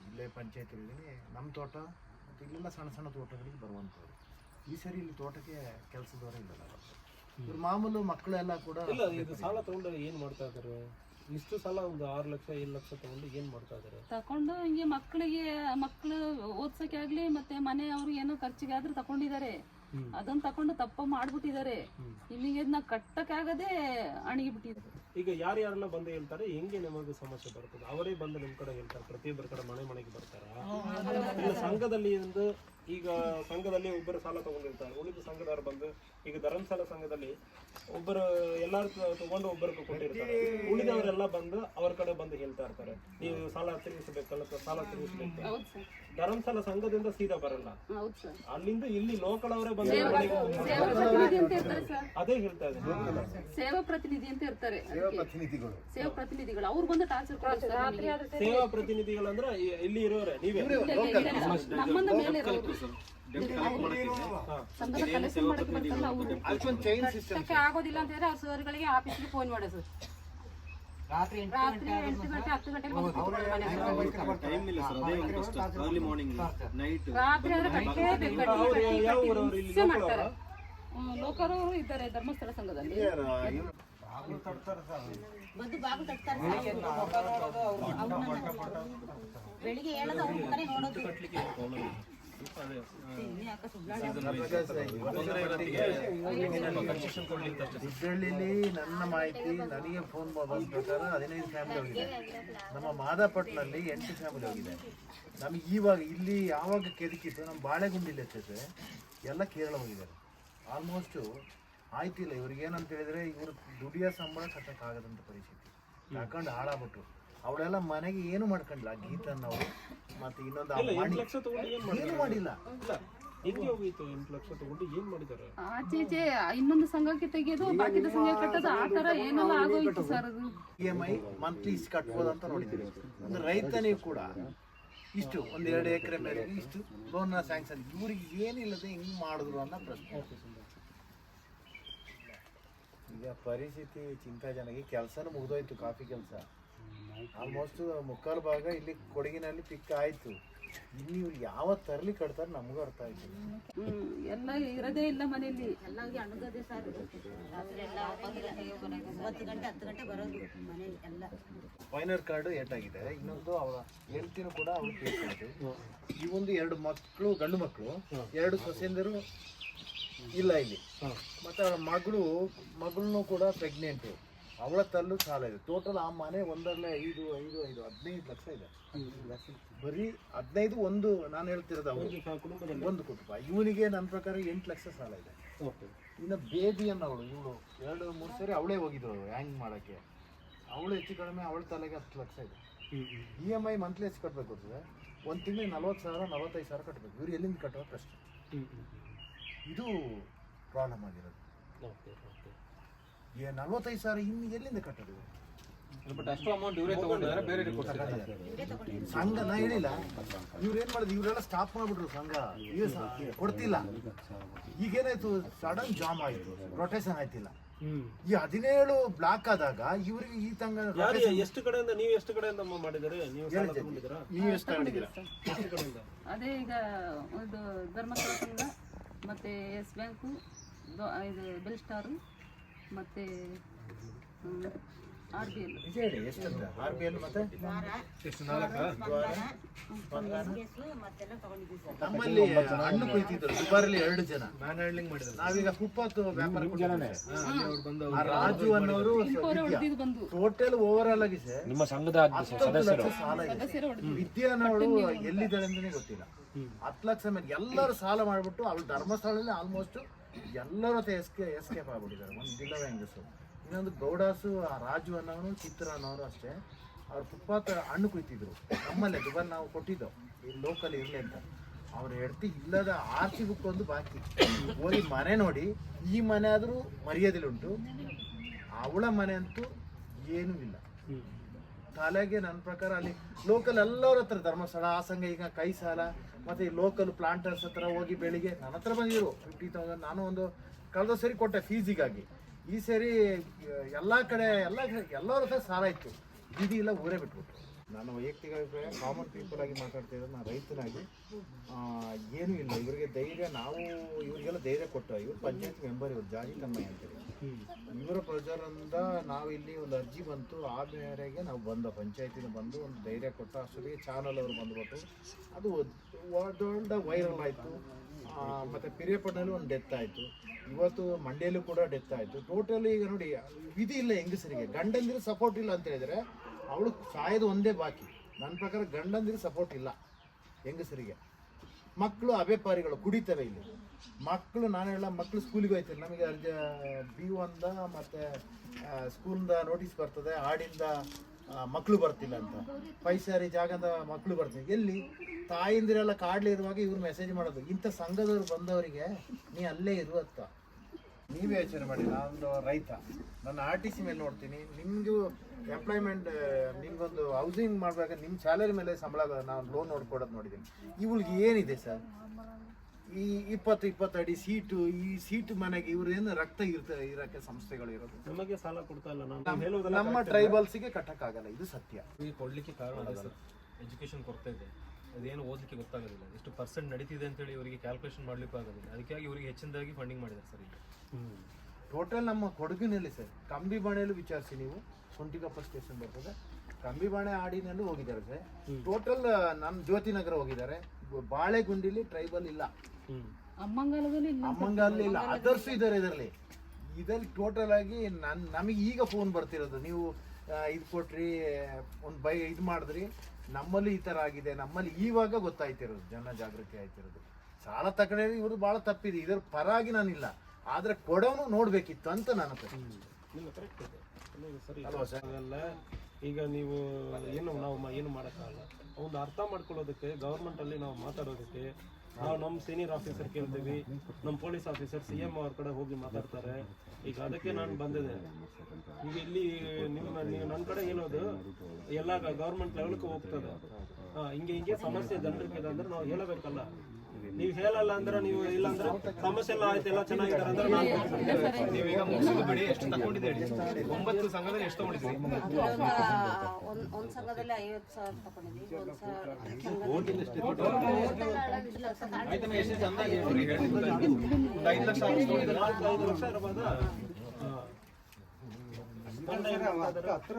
[SPEAKER 4] ಇಲ್ಲೇ ಪಂಚಾಯತ್ ನಮ್ಮ ತೋಟ ಮತ್ತು ಇಲ್ಲೆಲ್ಲ ಸಣ್ಣ ಸಣ್ಣ ತೋಟಗಳಿಗೆ ಬರುವಂಥವ್ರು. ಈ ಸರಿ ಇಲ್ಲಿ ತೋಟಕ್ಕೆ ಕೆಲಸದವರೇ ಇಲ್ಲ ಇವ್ರ ಮಾಮೂಲು ಮಕ್ಕಳೆಲ್ಲ ಕೂಡ
[SPEAKER 2] ಇಲ್ಲ ಇದು ಸಾಲ ತಗೊಂಡು ಏನು ಮಾಡ್ತಾ ಇದ್ದಾರೆ ಇಷ್ಟು ಸಾಲ ಒಂದು ಆರು ಲಕ್ಷ ಏಳು ಲಕ್ಷ ತಗೊಂಡು ಏನು ಮಾಡ್ತಾ ಇದ್ದಾರೆ
[SPEAKER 1] ತಕೊಂಡು ಹಿಂಗೆ ಮಕ್ಕಳಿಗೆ ಮಕ್ಕಳು ಓದ್ಸೋಕೆ ಆಗಲಿ ಮತ್ತೆ ಮನೆ ಅವ್ರಿಗೆ ಏನೋ ಖರ್ಚಿಗೆ ಆದ್ರೂ ತಕೊಂಡಿದ್ದಾರೆ ಅದನ್ನ ತಕೊಂಡು ತಪ್ಪ ಮಾಡ್ಬಿಟ್ಟಿದ್ದಾರೆ. ಇಲ್ಲಿಗೆ ಇದನ್ನ ಕಟ್ಟಕ್ಕಾಗದೆ ಅಣಿಗೆ ಬಿಟ್ಟಿದ್ದಾರೆ
[SPEAKER 2] ಈಗ ಯಾರ್ಯಾರೆಲ್ಲ ಬಂದು ಹೇಳ್ತಾರೆ ಹೆಂಗೆ ನಿಮಗೆ ಸಮಸ್ಯೆ ಬರ್ತದೆ? ಅವರೇ ಬಂದು ನಿಮ್ ಕಡೆ ಹೇಳ್ತಾರೆ ಪ್ರತಿಯೊಬ್ಬರ ಕಡೆ ಮನೆ ಮನೆಗೆ ಬರ್ತಾರ? ಸಂಘದಲ್ಲಿ ಒಂದು ಈಗ ಸಂಘದಲ್ಲಿ ಒಬ್ಬರು ಸಾಲ ತಗೊಂಡಿರ್ತಾರೆ. ಉಳಿದ ಸಂಘದವ್ರು ಬಂದು ಈಗ ಧರ್ಮಸ್ಥಳ ಸಂಘದಲ್ಲಿ ಒಬ್ಬರು ಎಲ್ಲಾರು ತಗೊಂಡು ಒಬ್ಬರಿಗೆ ಕೊಟ್ಟಿರ್ತಾರೆ. ಉಳಿದವರೆಲ್ಲ ಬಂದು ಅವ್ರ ಕಡೆ ಬಂದು ಹೇಳ್ತಾ ಇರ್ತಾರೆ. ನೀವು ಸಾಲ ತಿರುಗಿಸಬೇಕಲ್ಲ ಸಾಲ ತಿರುಗಿಸಬೇಕು. ಧರ್ಮಸ್ಥಳ ಸಂಘದಿಂದ ಸೀದಾ ಬರಲ್ಲ. ಅಲ್ಲಿಂದ ಇಲ್ಲಿ ಲೋಕಲ್ ಅವರೇ ಬಂದು ಅದೇ ಹೇಳ್ತಾ ಇದ್ದೀನಿ
[SPEAKER 1] ಸೇವಾ ಪ್ರತಿನಿಧಿ ಅಂತ ಇರ್ತಾರೆ
[SPEAKER 4] ಸೇವಾ ಪ್ರತಿನಿಧಿಗಳು.
[SPEAKER 1] ಸೇವಾ ಪ್ರತಿನಿಧಿಗಳು. ಅವ್ರು ಬಂದು ಟಾರ್ಚರ್ ಕೊಡ್ತಾರೆ
[SPEAKER 2] ಸೇವಾ ಪ್ರತಿನಿಧಿಗಳು ಅಂದ್ರೆ ಇಲ್ಲಿ ಇರೋರೆ ನೀವೇ.
[SPEAKER 1] ನಮ್ಮನ್ನ ಮೇಲೆ ಇರೋರು.
[SPEAKER 6] ಆಗೋದಿಲ್ಲ ಅಂತ ಹೇಳಿದ್ರೆ ಅವ್ರ ಸರ್ಗಳಿಗೆ ಆಫೀಸ್ಗೆ ಫೋನ್ ಮಾಡೋದು ಸರ್. ರಾತ್ರಿ ಎಂಟು ಗಂಟೆ ಹತ್ತು ಗಂಟೆಗೆ. ರಾತ್ರಿ ಆದ್ರೆ ಕಟ್ಟಲೇಬೇಕು ಕಟ್ಟಿ ಮಾಡ್ತಾರೆ.
[SPEAKER 1] ಲೋಕರವರು ಇದ್ದಾರೆ ಧರ್ಮಸ್ಥಳ ಸಂಘದಲ್ಲಿ.
[SPEAKER 6] ಬಂದು ತಟ್ತಾರೆ. ಬೆಳಿಗ್ಗೆ ಹೇಳೋದು ಅವ್ರ ಮುಖನೇ ನೋಡೋದು. ಇನ್ನು ಯಾಕೆ ಸುಬ್ಲಾಡಿ
[SPEAKER 4] ಹುಬ್ಬಳ್ಳಿಲಿ ನನ್ನ ಮಾಹಿತಿ ನನಗೆ ಫೋನ್ ಬಂದ ಪ್ರಕಾರ ಹದಿನೈದು ಫ್ಯಾಮಿಲಿ ಹೋಗಿದೆ. ನಮ್ಮ ಮಾದಾಪಟ್ನಲ್ಲಿ ಎಂಟು ಫ್ಯಾಮಿಲಿ ಹೋಗಿದೆ. ನಮ್ಗೆ ಇವಾಗ ಇಲ್ಲಿ ಯಾವಾಗ ಕೆದಕಿತ್ತು? ನಮ್ಮ ಬಾಳೆಗುಂಡಿಲಿ ಎತ್ತೈತೆ ಎಲ್ಲ ಕೇರಳ ಹೋಗಿದ್ದಾರೆ. ಆಲ್ಮೋಸ್ಟು ಆಯ್ತಿಲ್ಲ. ಇವ್ರಿಗೆ ಏನಂತ ಹೇಳಿದ್ರೆ ಇವ್ರು ದುಡಿಯೋ ಸಂಬಳ ಕಟ್ಟಕ್ಕಾಗದಂಥ ಪರಿಸ್ಥಿತಿ. ಹಾಕೊಂಡು ಹಾಳಾಗ್ಬಿಟ್ರು. ಅವಳೆಲ್ಲ ಮನೆಗೆ ಏನು ಮಾಡ್ಕೊಂಡಿಲ್ಲ ಗೀತನ್ನವರು ಮತ್ತೆ ಇನ್ನೊಂದು ಆ
[SPEAKER 2] ತಗೊಂಡು ಏನು
[SPEAKER 4] ಮಾಡಿಲ್ಲ.
[SPEAKER 2] ಇಲ್ಲ. ಹೆಂಗೆ ಹೋಗಿತ್ತು ಎಂಟು ಲಕ್ಷ ತಗೊಂಡು ಏನ್ ಮಾಡಿದ್ದಾರೆ?
[SPEAKER 1] ಆಚೆ ಈಚೆ ಇನ್ನೊಂದು ಸಂಘಕ್ಕೆ ತೆಗೆಯೋದು ಬಾಕಿದ ಸಂಘ ಕಟ್ಟೋದು ಆ ತರ ಏನೆಲ್ಲ ಆಗೋಯ್ತು ಸರ್ ಅದು?
[SPEAKER 4] ಇ ಎಂ ಐ ಮಂತ್ಲಿ ಕಟ್ಬೋದಂತ ಕಟ್ಬೋದು ಅಂತ ನೋಡಿದ್ದೀವಿ ಒಂದು ರೈತನಿಗೆ ಕೂಡ ಇಷ್ಟು ಒಂದು ಎರಡು ಎಕರೆ ಮೇಲೆ ಇಷ್ಟು ಲೋನ್ ಸ್ಯಾಂಕ್ಷನ್ ಇವ್ರಿಗೆ ಏನಿಲ್ಲದೆ ಹಿಂಗೆ ಮಾಡಿದ್ರು ಅನ್ನೋ ಪ್ರಶ್ನೆ. ಈಗ ಪರಿಸ್ಥಿತಿ ಚಿಂತಾಜನಕ ಕೆಲಸನೂ ಮುಗಿದೋಯ್ತು ಕಾಫಿ ಕೆಲಸ. ಆಲ್ಮೋಸ್ಟ್ ಮುಕ್ಕಾಲು ಭಾಗ ಇಲ್ಲಿ ಕೊಡಗಿನಲ್ಲಿ ಪಿಕ್ ಆಯ್ತು. ಇನ್ನು ಇವ್ರು ಯಾವ ತರಲಿ ಕಟ್ತಾರೆ ನಮಗೂ ಅರ್ಥ ಆಯ್ತು.
[SPEAKER 1] ಎಲ್ಲ ಇರೋದೇ ಇಲ್ಲ ಮನೆಯಲ್ಲಿ.
[SPEAKER 6] ಎಲ್ಲ ಅಣಗದೆ ಸರ್. ರಾತ್ರಿ ಎಲ್ಲ ಒಂಬತ್ತು ಗಂಟೆ ಹತ್ತು ಗಂಟೆ ಬರೋದು ಮನೆ ಎಲ್ಲ.
[SPEAKER 4] ಕಾರ್ಡ್ ಏಟಾಗಿದೆ. ಇನ್ನೊಂದು ಅವರ ಹೆಂಡತಿನೂ ಕೂಡ ಅವ್ರು ಕೇಳ್ಕೊಂಡು ಈ ಒಂದು ಎರಡು ಮಕ್ಕಳು ಗಂಡು ಮಕ್ಕಳು ಎರಡು ಸೊಸೆಂದರು ಇಲ್ಲ ಇಲ್ಲಿ. ಮತ್ತೆ ಅವಳ ಮಗಳು ಮಗಳನ್ನೂ ಕೂಡ ಪ್ರೆಗ್ನೆಂಟು ಅವಳ ತಲ್ಲು ಸಾಲ ಇದೆ. ಟೋಟಲ್ ಆ ಮನೆ ಒಂದರಲ್ಲೇ ಐದು ಐದು ಐದು ಹದಿನೈದು ಲಕ್ಷ ಇದೆ. ಬರೀ ಹದಿನೈದು ಒಂದು ನಾನು ಹೇಳ್ತಿರೋದು ಅವರು. ಒಂದು ಕುಟುಂಬ. ಇವನಿಗೆ ನನ್ನ ಪ್ರಕಾರ ಎಂಟು ಲಕ್ಷ ಸಾಲ ಇದೆ.
[SPEAKER 2] ಓಕೆ.
[SPEAKER 4] ಇನ್ನು ಬೇಬಿ ಅವಳು ಇವಳು ಎರಡು ಮೂರು ಸರಿ ಅವಳೇ ಹೋಗಿದ್ದಳು ಹ್ಯಾಂಗ್ ಮಾಡೋಕ್ಕೆ. ಅವಳು ಹೆಚ್ಚು ಕಡಿಮೆ ಅವಳ ತಲೆಗೆ ಹತ್ತು ಲಕ್ಷ ಇದೆ. ಇ ಎಂ ಐ ಮಂತ್ಲಿ ಎಷ್ಟು ಕಟ್ಟಬೇಕು ಗೊತ್ತಿದೆ ಒಂದು ತಿಂಗಳಿಗೆ ನಲ್ವತ್ತು ಸಾವಿರ ನಲ್ವತ್ತೈದು ಸಾವಿರ ಕಟ್ಟಬೇಕು ಇವ್ರು ಎಲ್ಲಿಂದ ಕಟ್ಟೋ ಕಷ್ಟ ಇದು ಪ್ರಾಬ್ಲಮ್ ಆಗಿರೋದು.
[SPEAKER 2] ಓಕೆ
[SPEAKER 4] ನಲ್ವತ್ತೈದು ಸಾವಿರ ಇನ್ನು ಎಲ್ಲಿಂದ ಕಟ್ಟೋದು?
[SPEAKER 5] ಬಟ್ ಅಷ್ಟು ಅಮೌಂಟ್ ಇವರೇ ತಗೊಂಡಿದ್ದಾರೆ ಬೇರೆ
[SPEAKER 4] ಸಂಘ ನಾ ಹೇಳಿಲ್ಲ. ಇವ್ರು ಏನ್ ಮಾಡಿದ್ರು? ಇವರೆಲ್ಲ ಸ್ಟಾಪ್ ಮಾಡ್ಬಿಟ್ರು ಸಂಘ. ಈಗ ಕೊಡ್ತಿಲ್ಲ. ಈಗೇನಾಯ್ತು ಸಡನ್ ಜಾಮ್ ಆಯ್ತು. ರೊಟೇಷನ್ ಆಯ್ತಿಲ್ಲ. ಈ ಹದಿನೇಳು ಬ್ಲಾಕ್ ಆದಾಗ ಇವ್ರಿಗೆ ಈ ತಂಗ
[SPEAKER 2] ಎಷ್ಟು ಕಡೆಯಿಂದ ನೀವು ಎಷ್ಟು ಕಡೆಯಿಂದ ಮಾಡಿದರೆ ನೀವು
[SPEAKER 4] ನೀವು ಎಷ್ಟು ತಗೊಂಡಿದ್ದೀರಾ?
[SPEAKER 1] ಅದೇ ಈಗ ಒಂದು ಧರ್ಮಸ್ಥಳ ಸಂಘ ಮತ್ತೆ ಎಸ್ ಬ್ಯಾಂಕು ದೊ- ಇದು ಬೆಲ್ ಸ್ಟಾರು ಮತ್ತು ಆರ್ ಬಿ ಎಲ್
[SPEAKER 4] ನಿಜ ಹೇಳಿ ಎಷ್ಟಂತ? ಆರ್ ಬಿ ಎಲ್ ಮತ್ತೆ?
[SPEAKER 3] ಎಷ್ಟು
[SPEAKER 4] ನಮ್ಮಲ್ಲಿ ಹಣ್ಣು ಕೊಯ್ತಿದ್ರು ದುಬಾರಲ್ಲಿ ಎರಡು ಜನ.
[SPEAKER 3] ಮ್ಯಾನ್ ಹ್ಯಾಂಡ್ಲಿಂಗ್ ಮಾಡಿದ್ರು
[SPEAKER 4] ನಾವೀಗ ಫುಟ್ಪಾತ್ ವ್ಯಾಪಾರ
[SPEAKER 3] ಬಂದು
[SPEAKER 4] ರಾಜು ಅನ್ನೋರು ಟೋಟಲ್ ಓವರ್ ಆಲ್ ಆಗಿ ಸರ್
[SPEAKER 7] ನಿಮ್ಮ ಸಂಘದ
[SPEAKER 1] ಸದಸ್ಯರು.
[SPEAKER 4] ವಿದ್ಯಾನವಳು ಎಲ್ಲಿದ್ದಾಳೆ ಅಂತಾನೆ ಗೊತ್ತಿಲ್ಲ. ಹತ್ತು ಲಕ್ಷ ಮೇಲೆ ಎಲ್ಲರೂ ಸಾಲ ಮಾಡಿಬಿಟ್ಟು ಅವಳು ಧರ್ಮಸ್ಥಳದಲ್ಲಿ ಆಲ್ಮೋಸ್ಟ್ ಎಲ್ಲರ ಹತ್ರ ಎಸ್ಕೆ ಎಸ್ಕೇಪ್ ಆಗ್ಬಿಟ್ಟಿದ್ದಾರೆ. ಒಂದು ದಿಲ್ಲವ ಹೆಂಗಸು. ಇನ್ನೊಂದು ಗೌಡಾಸು, ಆ ರಾಜು ಅನ್ನೋನು ಚಿತ್ರ ಅನ್ನೋರು ಅಷ್ಟೇ. ಅವ್ರು ಫುಟ್ಪಾತ್ ಹಣ್ಣು ಕುಯ್ತಿದ್ರು. ನಮ್ಮಲ್ಲೇ, ದುಬಾರಿ ನಾವು ಕೊಟ್ಟಿದ್ದೋ. ಈ ಲೋಕಲ್ ಇರಲಿ ಅಂತ. ಅವ್ರು ಹೆಡ್ತಿ ಇಲ್ಲದ ಆರ್ ಸಿ ಬುಕ್ ಒಂದು ಬಾಕಿ. ಹೋಗಿ ಮನೆ ನೋಡಿ, ಈ ಮನೆ ಆದರೂ ಮರ್ಯಾದೆಲಿ ಉಂಟು. ಅವಳ ಮನೆ ಅಂತೂ ಏನೂ ಇಲ್ಲ. ತಲೆಗೆ ನನ್ನ ಪ್ರಕಾರ ಅಲ್ಲಿ ಲೋಕಲ್ ಎಲ್ಲರ ಹತ್ರ ಧರ್ಮಸ್ಥಳ, ಆ ಈಗ ಕೈ ಸಾಲ ಮತ್ತೆ ಈ ಲೋಕಲ್ ಪ್ಲಾಂಟರ್ಸ್ ಹತ್ರ ಹೋಗಿ ಬೆಳಿಗ್ಗೆ ನನ್ನ ಹತ್ರ ಬಂದಿರು ಫಿಫ್ಟಿ ತೌಸಂಡ್ ನಾನು ಒಂದು ಕಳೆದ ಸರಿ ಕೊಟ್ಟೆ ಫೀಸಿಗಾಗಿ ಈ ಸರಿ ಎಲ್ಲ ಕಡೆ, ಎಲ್ಲ ಎಲ್ಲರ ಹತ್ರ ಸಾಲ ಇತ್ತು ಬೀದಿ ಇಲ್ಲ ಊರೇ ಬಿಟ್ಬಿಟ್ಟು ನಾನು ವೈಯಕ್ತಿಕ ಅಭಿಪ್ರಾಯ ಕಾಮನ್ ಪೀಪಲ್ ಆಗಿ ಮಾತಾಡ್ತಿದ್ರೆ ನಾನು ರೈತನಾಗಿ. ಏನೂ ಇಲ್ಲ. ಇವರಿಗೆ ಧೈರ್ಯ, ನಾವು ಇವರಿಗೆಲ್ಲ ಧೈರ್ಯ ಕೊಟ್ಟು, ಇವರು ಪಂಚಾಯತ್ ಮೆಂಬರ್ ಇವರು ಜಾರಿ ತಮ್ಮಯ್ಯ ಅಂತೇಳಿ ಇವರ ಪ್ರಜರಿಂದ ನಾವು ಇಲ್ಲಿ ಒಂದು ಅರ್ಜಿ ಬಂತು ಆ ಮೇರೆಗೆ ನಾವು ಬಂದ, ಪಂಚಾಯತಿನ ಬಂದು ಒಂದು ಧೈರ್ಯ ಕೊಟ್ಟ, ಅಷ್ಟೊತ್ತಿಗೆ ಚಾನಲ್ ಅವರು ಬಂದ್ಬಿಟ್ಟು, ಅದು ದೊಡ್ಡ ವೈರಲ್ ಆಯಿತು. ಮತ್ತು ಪಿರಿಯಪಟ್ಟಣಲ್ಲಿ ಒಂದು ಡೆತ್ ಆಯಿತು. ಇವತ್ತು ಮಂಡ್ಯಲ್ಲೂ ಕೂಡ ಡೆತ್ ಆಯಿತು. ಟೋಟಲಿ ಈಗ ನೋಡಿ, ವಿಧಿ ಇಲ್ಲ ಹೆಂಗಸರಿಗೆ. ಗಂಡಂದಿರು ಸಪೋರ್ಟ್ ಇಲ್ಲ ಅಂತ ಹೇಳಿದ್ರೆ ಅವಳು ಸಾಯೋದು ಒಂದೇ ಬಾಕಿ. ನನ್ನ ಪ್ರಕಾರ ಗಂಡಂದಿರು ಸಪೋರ್ಟ್ ಇಲ್ಲ. ಹೆಂಗಸರಿಗೆ. ಮಕ್ಕಳು ಅಬೆಪಾರಿಗಳು ಕುಡಿತವೆ ಇಲ್ಲಿ. ಮಕ್ಕಳು ನಾನು ಹೇಳ ಮಕ್ಕಳು ಸ್ಕೂಲಿಗೆ ಹೋಯ್ತಾರೆ. ನಮಗೆ ಅರ್ಜ ಬಿ ಒಂದ ಮತ್ತು ಸ್ಕೂಲಿಂದ ನೋಟಿಸ್ ಬರ್ತದೆ, ಹಾಡಿಂದ ಮಕ್ಕಳು ಬರ್ತಿಲ್ಲ ಅಂತ. ಪೈಸಾರಿ ಜಾಗದ ಮಕ್ಕಳು ಬರ್ತಿಲ್ಲ. ಎಲ್ಲಿ? ತಾಯಿಂದಿರೆಲ್ಲ ಕಾಡ್ಲಿರುವಾಗ ಇವ್ರು ಮೆಸೇಜ್ ಮಾಡೋದು. ಇಂಥ ಸಂಘದವ್ರು ಬಂದವರಿಗೆ ನೀ ಅಲ್ಲೇ ಇರು ಅಂತ. ನೀವೇ ಯೋಚನೆ ಮಾಡಿ ನಾನೊಂದು ರೈತ. ನನ್ನ ಆರ್ ಟಿ ಸಿ ಮೇಲೆ ನೋಡ್ತೀನಿ. ನಿಮಗೂ ಎಂಪ್ಲಾಯ್ಮೆಂಟ್ ನಿಮ್ಗೊಂದು ಹೌಸಿಂಗ್ ಮಾಡ್ಬೇಕಾದ್ರೆ ನಿಮ್ಮ ಸ್ಯಾಲರಿ ಮೇಲೆ ಸಂಬಳ ನಾನು ಲೋನ್ ನೋಡ್ಕೊಡೋದು ನೋಡಿದ್ದೀನಿ. ಇವಳಿಗೆ ಏನಿದೆ ಸರ್? ಈ ಇಪ್ಪತ್ತು ಇಪ್ಪತ್ತು ಅಡಿ ಸೀಟು ಈ ಸೀಟು ಮನೆಗೆ ಇವ್ರೇನು ರಕ್ತ ಇರ್ತ ಇರಕ್ಕೆ ಸಂಸ್ಥೆಗಳು ಇರೋದು?
[SPEAKER 2] ನಮಗೆ ಸಾಲ ಕೊಡ್ತಾ ಇಲ್ಲ. ನಾನು
[SPEAKER 4] ನಮ್ಮ ಟ್ರೈಬಲ್ಸ್ಗೆ ಕಟ್ಟಕ್ಕಾಗಲ್ಲ. ಇದು ಸತ್ಯ.
[SPEAKER 3] ಈ ಕೊಡ್ಲಿಕ್ಕೆ ಕಾರಣ ಎಜುಕೇಶನ್ ಕೊರತೆ ಇದೆ. ಅದೇನು ಓದಲಿಕ್ಕೆ ಗೊತ್ತಾಗೋದಿಲ್ಲ. ಎಷ್ಟು ಪರ್ಸೆಂಟ್ ನಡೀತಿದೆ ಅಂತೇಳಿ ಇವರಿಗೆ ಕ್ಯಾಲ್ಕುಲೇಷನ್ ಮಾಡ್ಲಿಕ್ಕೂ ಆಗೋದಿಲ್ಲ. ಅದಕ್ಕಾಗಿ ಇವರಿಗೆ ಹೆಚ್ಚಿನದಾಗಿ ಫಂಡಿಂಗ್ ಮಾಡಿದ್ದಾರೆ ಸರ್ ಈಗ.
[SPEAKER 4] ಟೋಟಲ್ ನಮ್ಮ ಕೊಡಗಿನಲ್ಲಿ ಸರ್. ಕಂಬಿ ಬಾಣೆಯಲ್ಲಿ ವಿಚಾರಿಸಿ ನೀವು. ಸೊಂಟಿಗಪ್ಪ ಸ್ಟೇಷನ್ ಬರ್ತದೆ. ಕಂಬಿ ಬಾಣೆ ಆಡಿನಲ್ಲೂ ಹೋಗಿದ್ದಾರೆ ಸರ್. ಟೋಟಲ್ ನಮ್ಮ ಜ್ಯೋತಿ ನಗರ ಹೋಗಿದ್ದಾರೆ. ಬಾಳೆಗುಂಡಿಲಿ ಟ್ರೈಬಲ್ ಇಲ್ಲ.
[SPEAKER 1] ಅಮ್ಮಂಗಲ್ ಇಲ್ಲ
[SPEAKER 4] ಅದರ್ಸು ಇದ್ದಾರೆ ಇದರಲ್ಲಿ. ಇದರಲ್ಲಿ ಟೋಟಲ್ ಆಗಿ ನನ್ ನಮಗೆ ಈಗ ಫೋನ್ ಬರ್ತಿರೋದು. ನೀವು ಇದು ಕೊಟ್ರಿ ಒಂದು ಬೈ ಇದು ಮಾಡಿದ್ರಿ. ನಮ್ಮಲ್ಲಿ ಈ ಥರ ಆಗಿದೆ ನಮ್ಮಲ್ಲಿ ಈವಾಗ ಗೊತ್ತಾಯ್ತಿರೋದು ಜನ ಜಾಗೃತಿ ಆಯ್ತಿರೋದು. ಸಾಲ ತಗೊಂಡ್ರೆ ಇವರು ಭಾಳ ತಪ್ಪಿದೆ ಇದರ ಪರಾಗಿ ನಾನಿಲ್ಲ ಆದರೆ ಕೊಡೋನು ನೋಡಬೇಕಿತ್ತು ಅಂತ
[SPEAKER 2] ನಾನು
[SPEAKER 4] ಅಲ್ವಾ ಸರ್?
[SPEAKER 2] ಈಗ ನೀವು ಏನು ನಾವು ಏನು ಮಾಡೋಕ್ಕಾಗಲ್ಲ. ಒಂದು ಅರ್ಥ ಮಾಡ್ಕೊಳ್ಳೋದಕ್ಕೆ ಗೌರ್ಮೆಂಟಲ್ಲಿ ನಾವು ಮಾತಾಡೋದಕ್ಕೆ ನಾವು ನಮ್ಮ ಸೀನಿಯರ್ ಆಫೀಸರ್ ಕೇಳ್ತೀವಿ, ನಮ್ಮ ಪೊಲೀಸ್ ಆಫೀಸರ್ ಸಿ ಎಂ ಅವ್ರ ಕಡೆ ಹೋಗಿ ಮಾತಾಡ್ತಾರೆ. ಈಗ ಅದಕ್ಕೆ ನಾನು ಬಂದಿದೆ ಈಗ ಇಲ್ಲಿ ನೀವು ನೀವು ನನ್ನ ಕಡೆ ಹೇಳೋದು, ಎಲ್ಲ ಗೌರ್ಮೆಂಟ್ ಲೆವೆಲ್ಗೆ ಹೋಗ್ತದೆ. ಹಿಂಗೆ ಹಿಂಗೆ ಸಮಸ್ಯೆ ಜನರಿಗೆ ಇದೆ ಅಂದ್ರೆ ನಾವು ಹೇಳಬೇಕಲ್ಲ. ನೀವು ಹೇಳಲ್ಲ ಅಂದ್ರೆ ನೀವು ಇಲ್ಲ ಅಂದ್ರೆ ಸಮಸ್ಯೆ ಎಲ್ಲ ಆಯ್ತು ಎಲ್ಲ ಚೆನ್ನಾಗಿದ್ದಾರೆ ಅಂದ್ರೆ ನಾನು
[SPEAKER 3] ನೀವೀಗ ಮುಗಿಸಿದ ಬಿಡಿ ಎಷ್ಟು ತಗೊಂಡಿದ್ದೀರಿ ಒಂಬತ್ತು ಸಂಘದಲ್ಲಿ ಎಷ್ಟು ತಗೊಂಡಿದ್ದೀರಿ
[SPEAKER 6] ಒಂದ್ ಒಂದ್ ಸಂಘದಲ್ಲಿ ಐವತ್ತು ಸಾವಿರ ತಗೊಂಡಿದ್ವಿ ಒಂದ್
[SPEAKER 3] ಒಂದು ಐದು ಲಕ್ಷ ತಗೊಂಡಿದ್ದಾರೆ.
[SPEAKER 2] ನಾಲ್ಕು ಐದು ಲಕ್ಷ ಇರ್ಬೋದಾ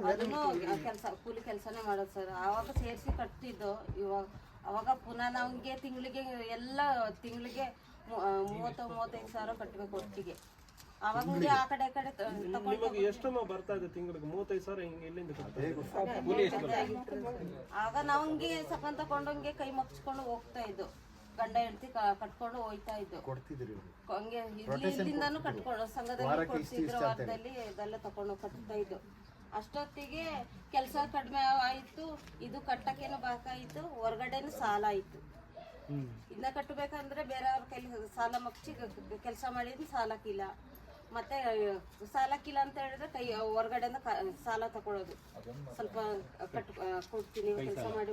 [SPEAKER 6] ಅದನ್ನು ಕೆಲಸ ಕೂಲಿ ಕೆಲಸನೇ ಮಾಡೋದು ಸರ್ ಆವಾಗ ಸೇರಿಸಿ ಕಟ್ತಿದ್ದು ಇವಾಗ ಅವಾಗ ಪುನಃ ನಮಗೆ ತಿಂಗಳಿಗೆ ಎಲ್ಲ ತಿಂಗಳಿಗೆ ಮೂವತ್ತು ಮೂವತ್ತೈದು ಸಾವಿರ ಕಟ್ಟಬೇಕು ಒಟ್ಟಿಗೆ. ಅವಾಗ ಆ ಕಡೆ ಈ ಕಡೆ
[SPEAKER 2] ನಿಮಗೆ ಬರ್ತಾ ಇದೆ ತಿಂಗಳಿಗೆ? ಮೂವತ್ತೈದು ಸಾವಿರ ಹಿಂಗೆ
[SPEAKER 6] ಆಗ ನಮ್ಗೆ ಸಕನ್ ತಗೊಂಡಂಗೆ ಕೈ ಮಕ್ಸ್ಕೊಂಡು ಹೋಗ್ತಾ ಇದ್ದು. ಗಂಡ ಹೆಂಡತಿ ಕಟ್ಕೊಂಡು ಹೋಯ್ತಾ ಇದ್ದು. ಹಂಗೆ ಇಲ್ಲಿ ಇಲ್ಲಿಂದಾನು ಕಟ್ಕೊಂಡು ಸಂಘದಲ್ಲಿ ಕೊಡ್ತಿದ್ರು ವಾರದಲ್ಲಿ ಇದೆಲ್ಲ ತಕೊಂಡು ಕಟ್ತಾ ಇದ್ದು. ಅಷ್ಟೊತ್ತಿಗೆ ಕೆಲಸ ಕಡಿಮೆ ಆಯಿತು ಇದು ಕಟ್ಟಕ್ಕೇನು ಬಾಕಾಯಿತು ಹೊರಗಡೆನು ಸಾಲ ಆಯಿತು. ಇದನ್ನ ಕಟ್ಟಬೇಕಂದ್ರೆ ಬೇರೆಯವ್ರ ಕೈಲಿ ಸಾಲ ಮಗ್ಚಿ ಕೆಲಸ ಮಾಡಿದ್ರೆ ಸಾಲಕ್ಕಿಲ್ಲ. ಮತ್ತೆ ಸಾಲಕ್ಕಿಲ್ಲ ಅಂತ ಹೇಳಿದ್ರೆ ಕೈ ಹೊರಗಡೆಯಿಂದ ಕ- ಸಾಲ ತಗೊಳ್ಳೋದು ಸ್ವಲ್ಪ ಕಟ್ ಕೊಡ್ತೀನಿ ಕೆಲಸ ಮಾಡಿ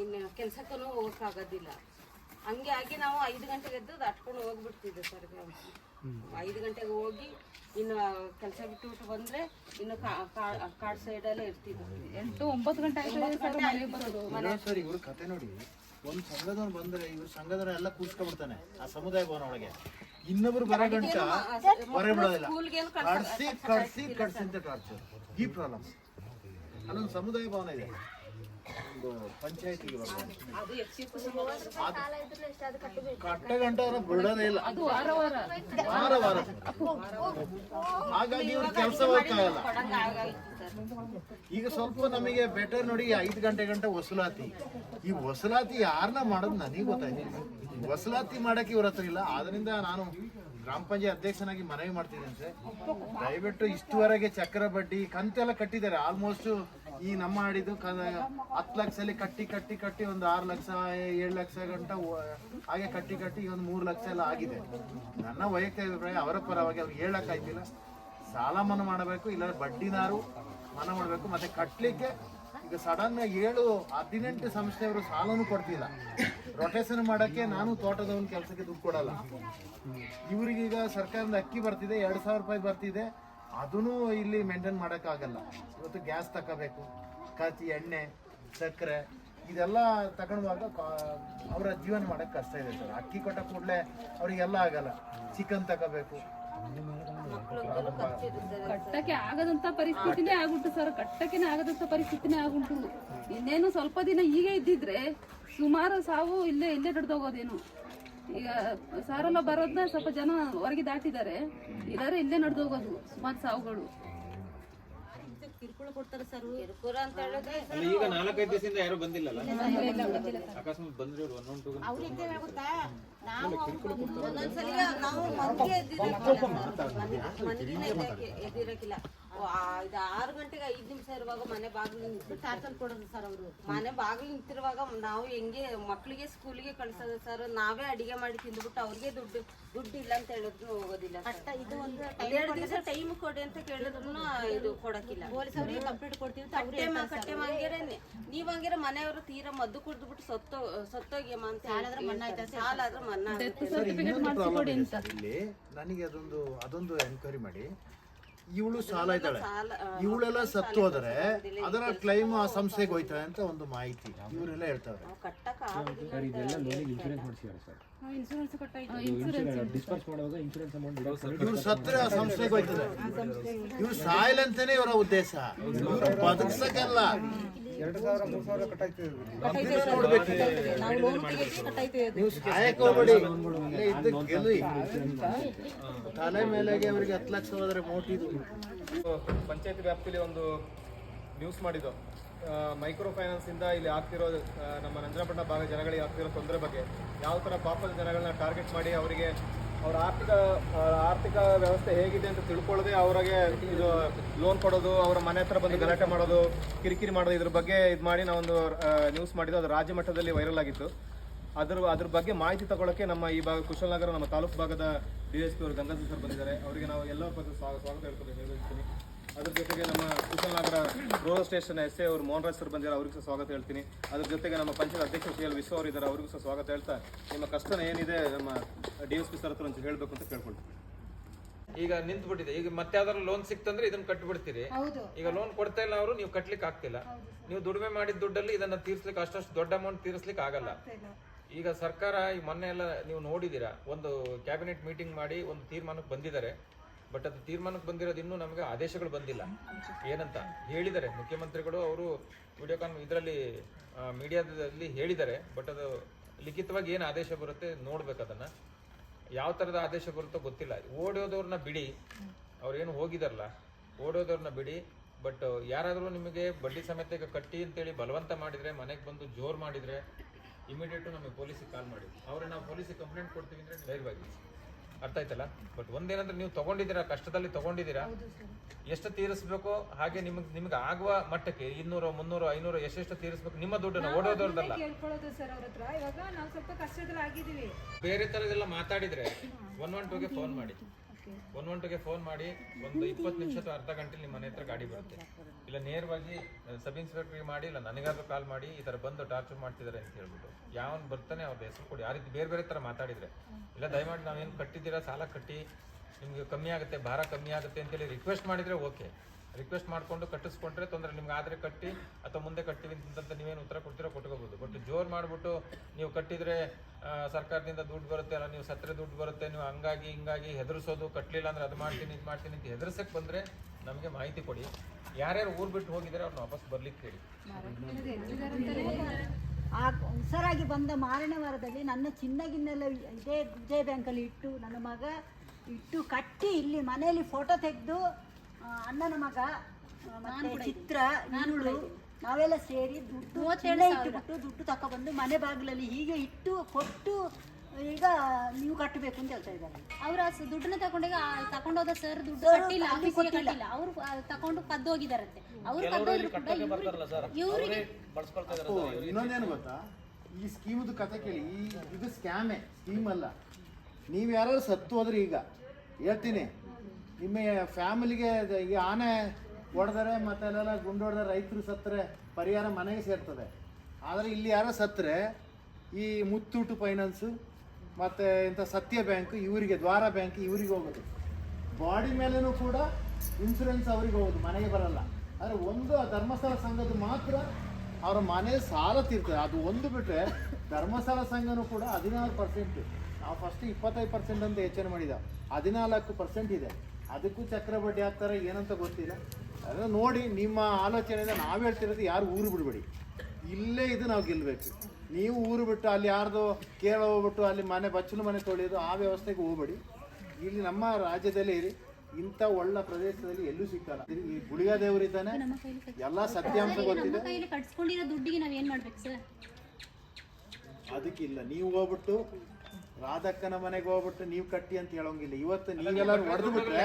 [SPEAKER 6] ಇನ್ನು ಕೆಲ್ಸಕ್ಕೂ ಹೋಗಕ್ಕಾಗೋದಿಲ್ಲ. ಹಂಗೆ ಆಗಿ ನಾವು ಐದು ಗಂಟೆಗೆ ಎದ್ದು ದಾಟ್ಕೊಂಡು ಹೋಗ್ಬಿಡ್ತಿದ್ದೆ ಸರ್ ಐದು ಗಂಟೆಗೆ ಹೋಗಿ ಇನ್ನು ಕೆಲಸ ಬಿಟ್ಟು ಬಿಟ್ಟು ಬಂದ್ರೆ ಇನ್ನು ಕಾಡ್ ಸೈಡಲ್ಲೇ ಇರ್ತಿದ್ವಿ
[SPEAKER 1] ಎಂಟು ಒಂಬತ್ತು ಗಂಟೆ ಆಯ್ತು ಸರ್ ಮನೆಗೆ ಬರೋದು
[SPEAKER 4] ಇನ್ನೊಂದ್ ಸರಿ ಇವ್ರ ಕತೆ ನೋಡಿ. ಒಂದ್ ಸಂಘದವ್ರು ಬಂದ್ರೆ ಇವ್ರ ಸಂಘದವ್ರ ಎಲ್ಲ ಕೂರ್ಸ್ಕೊಂಡ್ಬಿಡ್ತಾನೆ ಆ ಸಮುದಾಯ ಭವನ ಒಳಗೆ. ಇನ್ನೊಬ್ರು ಬರೋ ಗಂಟ ಹೊರಗೆ ಬಿಡೋದಿಲ್ಲ. ಕಡ್ಸಿ ಕಡ್ಸಿ ಕಡ್ಸಿ ಅಂತ ಟಾರ್ಚರ್ ಈ ಪ್ರಾಬ್ಲಮ್ ಅಲ್ಲೊಂದು ಸಮುದಾಯ ಭವನ ಇದೆ. ಒಂದು ಪಂಚಾಯತಿಗೆ ಬಿಡೋದೇ ಇಲ್ಲ.
[SPEAKER 1] ಅದು ವಾರ ವಾರ.
[SPEAKER 4] ವಾರ ವಾರ. ಹಾಗಾಗಿ ಇವ್ರ ಕೆಲಸ ಹೋಗ್ತಾಯಿಲ್ಲ ಈಗ ಸ್ವಲ್ಪ ನಮಗೆ ಬೆಟರ್ ನೋಡಿ ಐದು ಗಂಟೆ ಗಂಟೆ ವಸೂಲಾತಿ ಈ ವಸೂಲಾತಿ ಯಾರನ್ನ ಮಾಡೋದು ನನಗೆ ಗೊತ್ತಾಯ್ತು. ವಸೂಲಾತಿ ಮಾಡಕ್ಕೆ ಇವ್ರ ಹತ್ರ ಇಲ್ಲ. ಆದ್ರಿಂದ ನಾನು ಗ್ರಾಮ ಪಂಚಾಯತ್ ಅಧ್ಯಕ್ಷನಾಗಿ ಮನವಿ ಮಾಡ್ತಿದ್ದೀನಿ ಸರ್. ದಯವಿಟ್ಟು ಇಷ್ಟುವರೆಗೆ ಚಕ್ರ ಬಡ್ಡಿ ಕಂತೆಲ್ಲ ಕಟ್ಟಿದ್ದಾರೆ. ಆಲ್ಮೋಸ್ಟ್ ಈ ನಮ್ಮ ಆಡಿದ್ದು ಹತ್ತು ಲಕ್ಷದಲ್ಲಿ ಕಟ್ಟಿ ಕಟ್ಟಿ ಕಟ್ಟಿ ಒಂದು ಆರು ಲಕ್ಷ, ಏಳು ಲಕ್ಷ ಗಂಟ ಹಾಗೆ ಕಟ್ಟಿ ಕಟ್ಟಿ ಒಂದು ಮೂರು ಲಕ್ಷ ಎಲ್ಲ ಆಗಿದೆ. ನನ್ನ ವೈಯಕ್ತಿಕ ಅಭಿಪ್ರಾಯ, ಅವರ ಪರವಾಗಿ ಅವ್ರಿಗೆ ಹೇಳಕ್ಕಾಯ್ತಿಲ್ಲ ಸಾಲ ಮನ್ನಾ ಮಾಡಬೇಕು ಇಲ್ಲ ಬಡ್ಡಿನಾರು ಮನ ಮಾಡಬೇಕು. ಮತ್ತೆ ಕಟ್ಟಲಿಕ್ಕೆ ಈಗ ಸಡನ್ ಏಳು, ಹದಿನೆಂಟು ಸಂಸ್ಥೆಯವರು ಸಾಲನು ಕೊಡ್ತಿಲ್ಲ. ರೊಟೇಷನ್ ಮಾಡಕ್ಕೆ ನಾನು ತೋಟದವನ ಕೆಲಸಕ್ಕೆ ದುಡ್ಡು ಕೊಡಲ್ಲ. ಇವರಿಗೀಗ ಸರ್ಕಾರದಿಂದ ಅಕ್ಕಿ ಬರ್ತಿದೆ, ಎರಡು ಸಾವಿರ ರೂಪಾಯಿ ಬರ್ತಿದೆ. ಅದನ್ನು ಇಲ್ಲಿ ಮೇಂಟೈನ್ ಮಾಡೋಕ್ಕಾಗಲ್ಲ. ಇವತ್ತು ಗ್ಯಾಸ್ ತಗೋಬೇಕು ಕತ್ತಿ ಎಣ್ಣೆ ಸಕ್ಕರೆ ಇದೆಲ್ಲ ತಗೊಳುವಾಗ ಅವರ ಜೀವನ ಮಾಡಕ್ಕೆ ಕಷ್ಟ ಇದೆ ಸರ್. ಅಕ್ಕಿ ಕೊಟ್ಟ ಕೂಡಲೇ ಅವರಿಗೆಲ್ಲ ಆಗಲ್ಲ. ಚಿಕನ್ ತಗೋಬೇಕು
[SPEAKER 1] ಕಟ್ಟಕ್ಕೆ ಆಗದಂತ ಪರಿಸ್ಥಿತಿನೇ ಆಗುಂಟು ಸರ್. ಕಟ್ಟಕ್ಕೆ ಆಗದಂತ ಪರಿಸ್ಥಿತಿನೇ ಆಗುಂಟು ಇನ್ನೇನು ಸ್ವಲ್ಪ ದಿನ ಹೀಗೆ ಇದ್ದಿದ್ರೆ ಸುಮಾರು ಸಾವು ಇಲ್ಲೇ ಇಲ್ಲೇ ನಡೆದೋಗೋದೇನು ಈಗ ಸಾರಲ್ಲ ಬರೋದನ್ನ ಸ್ವಲ್ಪ ಜನ ಹೊರಗೆ ದಾಟಿದ್ದಾರೆ. ಇದಾರೆ ಇಲ್ಲೇ ನಡೆದು ಹೋಗೋದು ಸುಮಾರು ಸಾವುಗಳು.
[SPEAKER 6] ಕಿರುಕುಳ ಕೊಡ್ತಾರೆ ಸರ್ ಕಿರುಕುಳ ಅಂತ ಹೇಳಿದ್ರೆ
[SPEAKER 5] ಈಗ ನಾಲ್ಕೈದು ದಿವಸದಿಂದ ಯಾರು ಬಂದಿಲ್ಲಲ್ಲ? ಅಕಸ್ಮಾತ್ ಬಂದ್ರೆ ಅವ್ರು ಒನ್ ಒನ್ ಟೂ
[SPEAKER 6] ಒಂದೊಂದ್ಸಲಿ ನಾವು ಮನೆಗೆ ಮನೆಗಿನ ಎದ್ದಿರಕ್ಕಿಲ್ಲ. ಇದು ಆರು ಗಂಟೆಗೆ ಐದು ನಿಮಿಷ ಇರುವಾಗ ಮನೆ ಬಾಗಿಲು ನಿಂತು ಟಾರ್ಚಲ್ ಕೊಡೋದು ಸರ್ ಅವರು. ಮನೆ ಬಾಗಿಲು ನಿಂತಿರುವಾಗ ನಾವು ಹೆಂಗೆ ಮಕ್ಕಳಿಗೆ ಸ್ಕೂಲಿಗೆ ಕಳ್ಸೋದು ಸರ್? ನಾವೇ ಅಡಿಗೆ ಮಾಡಿ ತಿಂದ್ಬಿಟ್ಟು ಅವ್ರಿಗೆ ದುಡ್ಡು ದುಡ್ಡು ಇಲ್ಲ ಅಂತ ಹೇಳಿದ್ರು ಹೋಗೋದಿಲ್ಲ ಇದು ಒಂದು ಎರಡು ದಿವಸ ಟೈಮ್ ಕೊಡಿ ಅಂತ ಕೇಳಿದ್ರು ಇದು ಕೊಡಕ್ಕಿಲ್ಲ. ಪೊಲೀಸರಿಗೆ ಕಂಪ್ಲೇಂಟ್ ಕೊಡ್ತೀವಿ ಕಟ್ಟೆ ಕಟ್ಟೆ ನೀವ್ ಹಂಗಿರ ಮನೆಯವರು ತೀರಾ ಮದ್ದು ಕುಡ್ದ್ಬಿಟ್ಟು ಸತ್ತೋ ಸತ್ತೋಗ್ಯಮ್ಮ ಅಂತ ಹೇಳಿದ್ರೆ ಸಾಲ ಆದ್ರೆ
[SPEAKER 4] ಇಲ್ಲಿ ನನಗೆ ಅದೊಂದು ಅದೊಂದು ಎನ್ಕ್ವೈರಿ ಮಾಡಿ. ಇವಳು ಸಾಲ ಇದ್ದಾಳೆ. ಇವಳೆಲ್ಲ ಸತ್ತು ಹೋದರೆ ಅದರ ಕ್ಲೈಮ್ ಆ ಸಂಸ್ಥೆಗೆ ಹೋಯ್ತಾರೆ ಅಂತ ಒಂದು ಮಾಹಿತಿ. ಇವರೆಲ್ಲ ಹೇಳ್ತಾರೆ
[SPEAKER 1] ಕಟ್ಟಾಯ್ತು.
[SPEAKER 7] ಡಿಸ್ಪರ್ಸ್ ಮಾಡುವಾಗ ಇನ್ಶೂರೆನ್ಸ್ ಅಮೌಂಟ್
[SPEAKER 4] ಇವ್ರು ಸತ್ತರೆ ಆ ಸಂಸ್ಥೆಗೆ ಹೋಯ್ತದೆ ಇವ್ರು ಸಾಯಿಲಂತಾನೆ ಇವರ ಉದ್ದೇಶ. ಇವ್ರು ಬದುಕ್ಸಕ್ಕಲ್ಲ.
[SPEAKER 7] ಎರಡು ಸಾವಿರ ಮೂರು ಸಾವಿರ ಕಟ್ಟಾಯ್ತು
[SPEAKER 4] ನೀವು ಸಾಯಕ್ಕೆ ಹೋಗ್ಬೇಡಿ. ಇಲ್ಲೇ ಇದ್ದು ಗೆಲ್ಲಿ. ತಲೆ ಮೇಲೆಗೆ ಅವರಿಗೆ ಹತ್ತು ಲಕ್ಷ ಹೋದ್ರೆ ಮೋಟಿದು
[SPEAKER 3] ಪಂಚಾಯತ್ ವ್ಯಾಪ್ತಿಯಲ್ಲಿ ಒಂದು ನ್ಯೂಸ್ ಮಾಡಿದ್ದು. ಮೈಕ್ರೋ ಫೈನಾನ್ಸ್ ಇಂದ ಇಲ್ಲಿ ಆಗ್ತಿರೋ ನಮ್ಮ ನಂಜನಪಟ್ಟಣ ಭಾಗ ಜನಗಳಿಗೆ ಆಗ್ತಿರೋ ತೊಂದರೆ ಬಗ್ಗೆ ಯಾವ ಥರ ಪಾಪದ ಜನಗಳನ್ನ ಟಾರ್ಗೆಟ್ ಮಾಡಿ ಅವರಿಗೆ ಅವರ ಆರ್ಥಿಕ ಆರ್ಥಿಕ ವ್ಯವಸ್ಥೆ ಹೇಗಿದೆ ಅಂತ ತಿಳ್ಕೊಳ್ಳದೆ ಅವರಿಗೆ ಇದು ಲೋನ್ ಕೊಡೋದು, ಅವರ ಮನೆ ಹತ್ರ ಬಂದು ಗಲಾಟೆ ಮಾಡೋದು, ಕಿರಿಕಿರಿ ಮಾಡೋದು ಇದ್ರ ಬಗ್ಗೆ ಇದು ಮಾಡಿ ನಾವೊಂದು ನ್ಯೂಸ್ ಮಾಡಿದ್ದು ಅದು ರಾಜ್ಯ ಮಟ್ಟದಲ್ಲಿ ವೈರಲ್ ಆಗಿತ್ತು. ಅದ್ರ ಅದ್ರ ಬಗ್ಗೆ ಮಾಹಿತಿ ತಗೊಳ್ಳೋಕೆ ನಮ್ಮ ಈ ಭಾಗ ಕುಶಲನಗರ ನಮ್ಮ ತಾಲೂಕು ಭಾಗದ ಡಿ ಎಸ್ ಪಿ ಅವರು ಗಂಗಾಧರ್ ಸರ್ ಬಂದಿದ್ದಾರೆ. ಅವರಿಗೆ ನಾವು ಎಲ್ಲರ ಬಗ್ಗೆ ಸ್ವಾ- ಸ್ವಾಗತ ಹೇಳ್ಕೊಂಡು ಹೇಳ್ತೀನಿ ಅದ್ರ ಜೊತೆಗೆ ನಮ್ಮ Kushalnagar rural station S A ಅವರು ಮೋಹನ್ರಾಜ್ ಸರ್ ಬಂದಿದ್ದಾರೆ ಅವ್ರಿಗೂ ಸಹ ಸ್ವಾಗತ ಹೇಳ್ತೀನಿ. ಅದ್ರ ಜೊತೆಗೆ ನಮ್ಮ ಪಂಚಾಯತ್ ಅಧ್ಯಕ್ಷ ಸಿ ಎಲ್ ವಿಶ್ವ ಅವರು ಇದ್ದಾರೆ ಅವ್ರಿಗೂ ಸಹ ಸ್ವಾಗತ ಹೇಳ್ತಾ ನಿಮ್ಮ ಕಷ್ಟನ ಏನಿದೆ ನಮ್ಮ ಡಿ ಎಸ್ ಪಿ ಸರ್ ಹತ್ರ ಒಂಚೂರು ಹೇಳಬೇಕು ಅಂತ ಕೇಳ್ಕೊಳ್ತೀನಿ.
[SPEAKER 5] ಈಗ ನಿಂತು ಬಿಟ್ಟಿದೆ ಈಗ ಮತ್ತೆ ಯಾವ್ದಾದ್ರು ಲೋನ್ ಸಿಕ್ತಂದ್ರೆ ಇದನ್ನ ಕಟ್ಬಿಡ್ತೀರಿ. ಈಗ ಲೋನ್ ಕೊಡ್ತಾ ಇಲ್ಲ ಅವರು ನೀವು ಕಟ್ಲಿಕ್ಕೆ ಆಗ್ತಿಲ್ಲ. ನೀವು ದುಡಿಮೆ ಮಾಡಿದ ದುಡ್ಡಲ್ಲಿ ಇದನ್ನ ತೀರ್ಸ್ಲಿಕ್ಕೆ ಅಷ್ಟಷ್ಟು ದೊಡ್ಡ ಅಮೌಂಟ್ ತೀರಿಸ್ಲಿಕ್ಕೆ ಆಗಲ್ಲ. ಈಗ ಸರ್ಕಾರ ಈ ಮೊನ್ನೆ ಎಲ್ಲ ನೀವು ನೋಡಿದೀರಾ ಒಂದು ಕ್ಯಾಬಿನೆಟ್ ಮೀಟಿಂಗ್ ಮಾಡಿ ಒಂದು ತೀರ್ಮಾನಕ್ಕೆ ಬಂದಿದ್ದಾರೆ. ಬಟ್ ಅದು ತೀರ್ಮಾನಕ್ಕೆ ಬಂದಿರೋದು ಇನ್ನೂ ನಮಗೆ ಆದೇಶಗಳು ಬಂದಿಲ್ಲ. ಏನಂತ ಹೇಳಿದ್ದಾರೆ. ಮುಖ್ಯಮಂತ್ರಿಗಳು ಅವರು ವಿಡಿಯೋ ಕಾನ್ ಇದರಲ್ಲಿ ಮೀಡಿಯಾದಲ್ಲಿ ಹೇಳಿದ್ದಾರೆ. ಬಟ್ ಅದು ಲಿಖಿತವಾಗಿ ಏನು ಆದೇಶ ಬರುತ್ತೆ ನೋಡ್ಬೇಕು ಅದನ್ನು. ಯಾವ ಥರದ ಆದೇಶ ಬರುತ್ತೋ ಗೊತ್ತಿಲ್ಲ. ಓಡೋದವ್ರನ್ನ ಬಿಡಿ. ಅವ್ರೇನು ಹೋಗಿದಾರಲ್ಲ, ಓಡೋದವ್ರನ್ನ ಬಿಡಿ. ಬಟ್ ಯಾರಾದರೂ ನಿಮಗೆ ಬಡ್ಡಿ ಸಮೇತ ಈಗ ಕಟ್ಟಿ ಅಂತೇಳಿ ಬಲವಂತ ಮಾಡಿದರೆ, ಮನೆಗೆ ಬಂದು ಜೋರು ಮಾಡಿದರೆ ಇಮಿಡಿಯೇಟು ನಮಗೆ ಪೊಲೀಸಿಗೆ ಕಾಲ್ ಮಾಡಿ. ಅವ್ರಿಗೆ ನಾವು ಪೊಲೀಸಿಗೆ ಕಂಪ್ಲೇಂಟ್ ಕೊಡ್ತೀವಿ ಅಂದರೆ ಧೈರ್ಯವಾಗಿ. ಅರ್ಥ ಆಯ್ತಲ್ಲ? ಬಟ್ ಒಂದೇನಂದ್ರೆ ನೀವು ತಗೊಂಡಿದ್ದೀರಾ ಕಷ್ಟದಲ್ಲಿ ತಗೊಂಡಿದ್ದೀರಾ? ಎಷ್ಟು ತೀರಿಸ್ಬೇಕು? ಹಾಗೆ ನಿಮಗೆ ನಿಮ್ಗೆ ಆಗುವ ಮಟ್ಟಕ್ಕೆ ಇನ್ನೂರು ಮುನ್ನೂರು ಐನೂರು ಎಷ್ಟೆಷ್ಟು ತೀರಿಸ್ಬೇಕು? ನಿಮ್ಮ ದುಡ್ಡನ್ನ ಓಡೋದವ್ರದ್ದಲ್ಲ
[SPEAKER 8] ಕೇಳ್ಕೊಳ್ಳೋದು ಸರ್ ಅವ್ರ ಹತ್ರ. ಇವಾಗ ನಾವು ಸ್ವಲ್ಪ ಕಷ್ಟದಲ್ಲಿ ಆಗಿದ್ದೀವಿ.
[SPEAKER 5] ಬೇರೆ ತರದೆಲ್ಲ ಮಾತಾಡಿದ್ರೆ ಒನ್ ಒನ್ ಟೂಗೆ ಫೋನ್ ಮಾಡಿ. ಒನ್ ಒನ್ ಫೋನ್ ಮಾಡಿ, ಒಂದು ಇಪ್ಪತ್ತು ನಿಮಿಷ ಅಥವಾ ಅರ್ಧ ಗಂಟೆ ನಿಮ್ಮ ಮನೆ ಹತ್ರ ಗಾಡಿ ಬರುತ್ತೆ. ಇಲ್ಲ ನೇರವಾಗಿ ಸಬ್ ಇನ್ಸ್ಪೆಕ್ಟರ್ಗೆ ಮಾಡಿ, ಇಲ್ಲ ನನಗಾದ್ರೂ ಕಾಲ್ ಮಾಡಿ, ಈ ತರ ಬಂದು ಟಾರ್ಚರ್ ಮಾಡ್ತಿದ್ದಾರೆ ಅಂತ ಹೇಳ್ಬಿಟ್ಟು. ಯಾವನ್ ಬರ್ತಾನೆ ಅವ್ರ ಹೆಸರು ಕೊಡಿ. ಆ ರೀತಿ ಬೇರೆ ಬೇರೆ ತರ ಮಾತಾಡಿದ್ರೆ. ಇಲ್ಲ, ದಯಮಾಡಿ ನಾವೇನು ಕಟ್ಟಿದ್ದೀರಾ, ಸಾಲ ಕಟ್ಟಿ, ನಿಮ್ಗೆ ಕಮ್ಮಿ ಆಗುತ್ತೆ, ಭಾರ ಕಮ್ಮಿ ಆಗುತ್ತೆ ಅಂತೇಳಿ ರಿಕ್ವೆಸ್ಟ್ ಮಾಡಿದ್ರೆ ಓಕೆ ರಿಕ್ವೆಸ್ಟ್ ಮಾಡಿಕೊಂಡು ಕಟ್ಟಿಸ್ಕೊಂಡ್ರೆ ತೊಂದರೆ, ನಿಮ್ಗೆ ಆದರೆ ಕಟ್ಟಿ ಅಥವಾ ಮುಂದೆ ಕಟ್ತೀವಿ ಅಂತ ನೀವೇನು ಉತ್ತರ ಕೊಡ್ತೀರೋ ಕೊಟ್ಕೋಬೋದು. ಬಟ್ ಜೋರು ಮಾಡಿಬಿಟ್ಟು ನೀವು ಕಟ್ಟಿದರೆ ಸರ್ಕಾರದಿಂದ ದುಡ್ಡು ಬರುತ್ತೆ ಅಲ್ಲ, ನೀವು ಸತ್ತರೆ ದುಡ್ಡು ಬರುತ್ತೆ, ನೀವು ಹಂಗಾಗಿ ಹಿಂಗಾಗಿ ಹೆದರ್ಸೋದು ಕಟ್ಟಲಿಲ್ಲ ಅಂದ್ರೆ ಅದು ಮಾಡ್ತೀನಿ, ಇದು ಮಾಡ್ತೀನಿ ಅಂತ ಹೆದರ್ಸಕ್ಕೆ ಬಂದರೆ ನಮಗೆ ಮಾಹಿತಿ ಕೊಡಿ. ಯಾರ್ಯಾರು ಊರು ಬಿಟ್ಟು ಹೋಗಿದ್ದಾರೆ ಅವ್ರನ್ನ ವಾಪಸ್ ಬರ್ಲಿಕ್ಕೆ ಹೇಳಿ.
[SPEAKER 8] ಆ ಹುಷಾರಾಗಿ ಬಂದ ಮಾರನೇ ವಾರದಲ್ಲಿ ನನ್ನ ಚಿನ್ನಗಿನ್ನೆಲ್ಲ ಇದೇ ವಿಜಯ ಬ್ಯಾಂಕಲ್ಲಿ ಇಟ್ಟು, ನನ್ನ ಮಗ ಇಟ್ಟು ಕಟ್ಟಿ ಇಲ್ಲಿ ಮನೆಯಲ್ಲಿ ಫೋಟೋ ತೆಗೆದು ಅಣ್ಣನ ಮಗ ಮತ್ತೆ ಚಿತ್ರ ಇವಳು ನಾವೆಲ್ಲ ಸೇರಿ ದುಡ್ಡು ಚಿನ್ನ ಇಟ್ಟುಬಿಟ್ಟು ದುಡ್ಡು ತಕೊಬಂದು ಮನೆ ಬಾಗಿಲಲ್ಲಿ ಹೀಗೆ ಇಟ್ಟು ಕೊಟ್ಟು ಈಗ ನೀವು ಕಟ್ಟಬೇಕು ಅಂತ ಹೇಳ್ತಾ ಇದ್ದಾರೆ.
[SPEAKER 9] ಅವ್ರು ಆ ದುಡ್ಡನ್ನ ತಗೊಂಡಾಗ ತಗೊಂಡೋದ ಸರ್ ದುಡ್ಡು ಕಟ್ಟಿಲ್ಲ ಆಫೀಸಿಗೆ
[SPEAKER 8] ಕೊಟ್ಟಿಲ್ಲ.
[SPEAKER 9] ಅವ್ರು ತಗೊಂಡು ಕದ್ದು ಹೋಗಿದಾರಂತೆ. ಅವ್ರು ಕದ್ದೋದ್ರು ಕೂಡ ಇವ್ರಿಗೆ- ಇವ್ರಿಗೆ
[SPEAKER 4] ಅಪ್ಪು, ಇನ್ನೊಂದೇನು ಗೊತ್ತಾ? ಈ ಸ್ಕೀಮ್ದು ಕತೆ ಕೇಳಿ ಈ ಇದು ಸ್ಕ್ಯಾಮೇ ಸ್ಕೀಮ್ ಅಲ್ಲ. ನೀವು ಯಾರು ಸತ್ತು ಹೋದ್ರೆ ಈಗ ಹೇಳ್ತೀನಿ. ನಿಮ್ಮ ಫ್ಯಾಮಿಲಿಗೆ ಈ ಆನೆ ಹೊಡೆದರೆ ಮತ್ತೆ ಅಲ್ಲೆಲ್ಲ ಗುಂಡು ಹೊಡೆದ್ರೆ ರೈತರು ಸತ್ತರೆ, ಪರಿಹಾರ ಮನೆಗೆ ಸೇರ್ತದೆ. ಆದರೆ ಇಲ್ಲಿ ಯಾರೋ ಸತ್ತರೆ, ಈ ಮುತ್ತೂಟು ಫೈನಾನ್ಸು ಮತ್ತು ಇಂಥ ಸತ್ಯ ಬ್ಯಾಂಕ್ ಇವರಿಗೆ, ದ್ವಾರ ಬ್ಯಾಂಕ್ ಇವರಿಗೆ ಹೋಗೋದು. ಬಾಡಿ ಮೇಲೂ ಕೂಡ ಇನ್ಸೂರೆನ್ಸ್ ಅವ್ರಿಗೆ ಹೋಗೋದು, ಮನೆಗೆ ಬರಲ್ಲ. ಆದರೆ ಒಂದು ಆ ಧರ್ಮಸ್ಥಳ ಸಂಘದ ಮಾತ್ರ ಅವರ ಮನೆ ಸಾಲ ತೀರ್ತದೆ. ಅದು ಒಂದು ಬಿಟ್ಟರೆ ಧರ್ಮಸ್ಥಳ ಸಂಘನೂ ಕೂಡ ಹದಿನಾರು ಪರ್ಸೆಂಟ್ ನಾವು ಫಸ್ಟ್ ಇಪ್ಪತ್ತೈದು ಪರ್ಸೆಂಟ್ ಅಂತ ಹೆಚ್ಚನೆ ಮಾಡಿದ. ಹದಿನಾಲ್ಕು ಪರ್ಸೆಂಟ್ ಇದೆ. ಅದಕ್ಕೂ ಚಕ್ರ ಬಡ್ಡಿ ಹಾಕ್ತಾರೆ ಏನಂತ ಗೊತ್ತಿಲ್ಲ. ಅದನ್ನು ನೋಡಿ ನಿಮ್ಮ ಆಲೋಚನೆಯಿಂದ ನಾವು ಹೇಳ್ತಿರೋದು ಯಾರು ಊರು ಬಿಡಬೇಡಿ. ಇಲ್ಲೇ ಇದು ನಾವು ಗೆಲ್ಲಬೇಕು ನೀವು ಊರು ಬಿಟ್ಟು ಅಲ್ಲಿ ಯಾರ್ದು ಕೇರಳ ಹೋಗ್ಬಿಟ್ಟು ಅಲ್ಲಿ ಮನೆ ಬಚ್ಚಲು ಮನೆ ತೊಳೆಯೋದು ಆ ವ್ಯವಸ್ಥೆಗೆ ಹೋಗ್ಬೇಡಿ. ಇಲ್ಲಿ ನಮ್ಮ ರಾಜ್ಯದಲ್ಲೇ ಇರಿ. ಇಂಥ ಒಳ್ಳೆ ಪ್ರದೇಶದಲ್ಲಿ ಎಲ್ಲೂ ಸಿಕ್ಕಲ್ಲ. ಈ ಗುಳಿಗ ದೇವರಿದ್ದಾನೆ ಎಲ್ಲ ಸತ್ಯಾಂಶ ಗೊತ್ತಿದೆ. ಅದಕ್ಕಿಲ್ಲ. ನೀವು ಹೋಗ್ಬಿಟ್ಟು ರಾಧಕ್ಕನ ಮನೆಗೆ ಹೋಗ್ಬಿಟ್ಟು ನೀವು ಕಟ್ಟಿ ಅಂತ ಹೇಳೋಂಗಿಲ್ಲ. ಇವತ್ತು ನೀವೆಲ್ಲರೂ ಹೊಡೆದು ಬಿಟ್ರೆ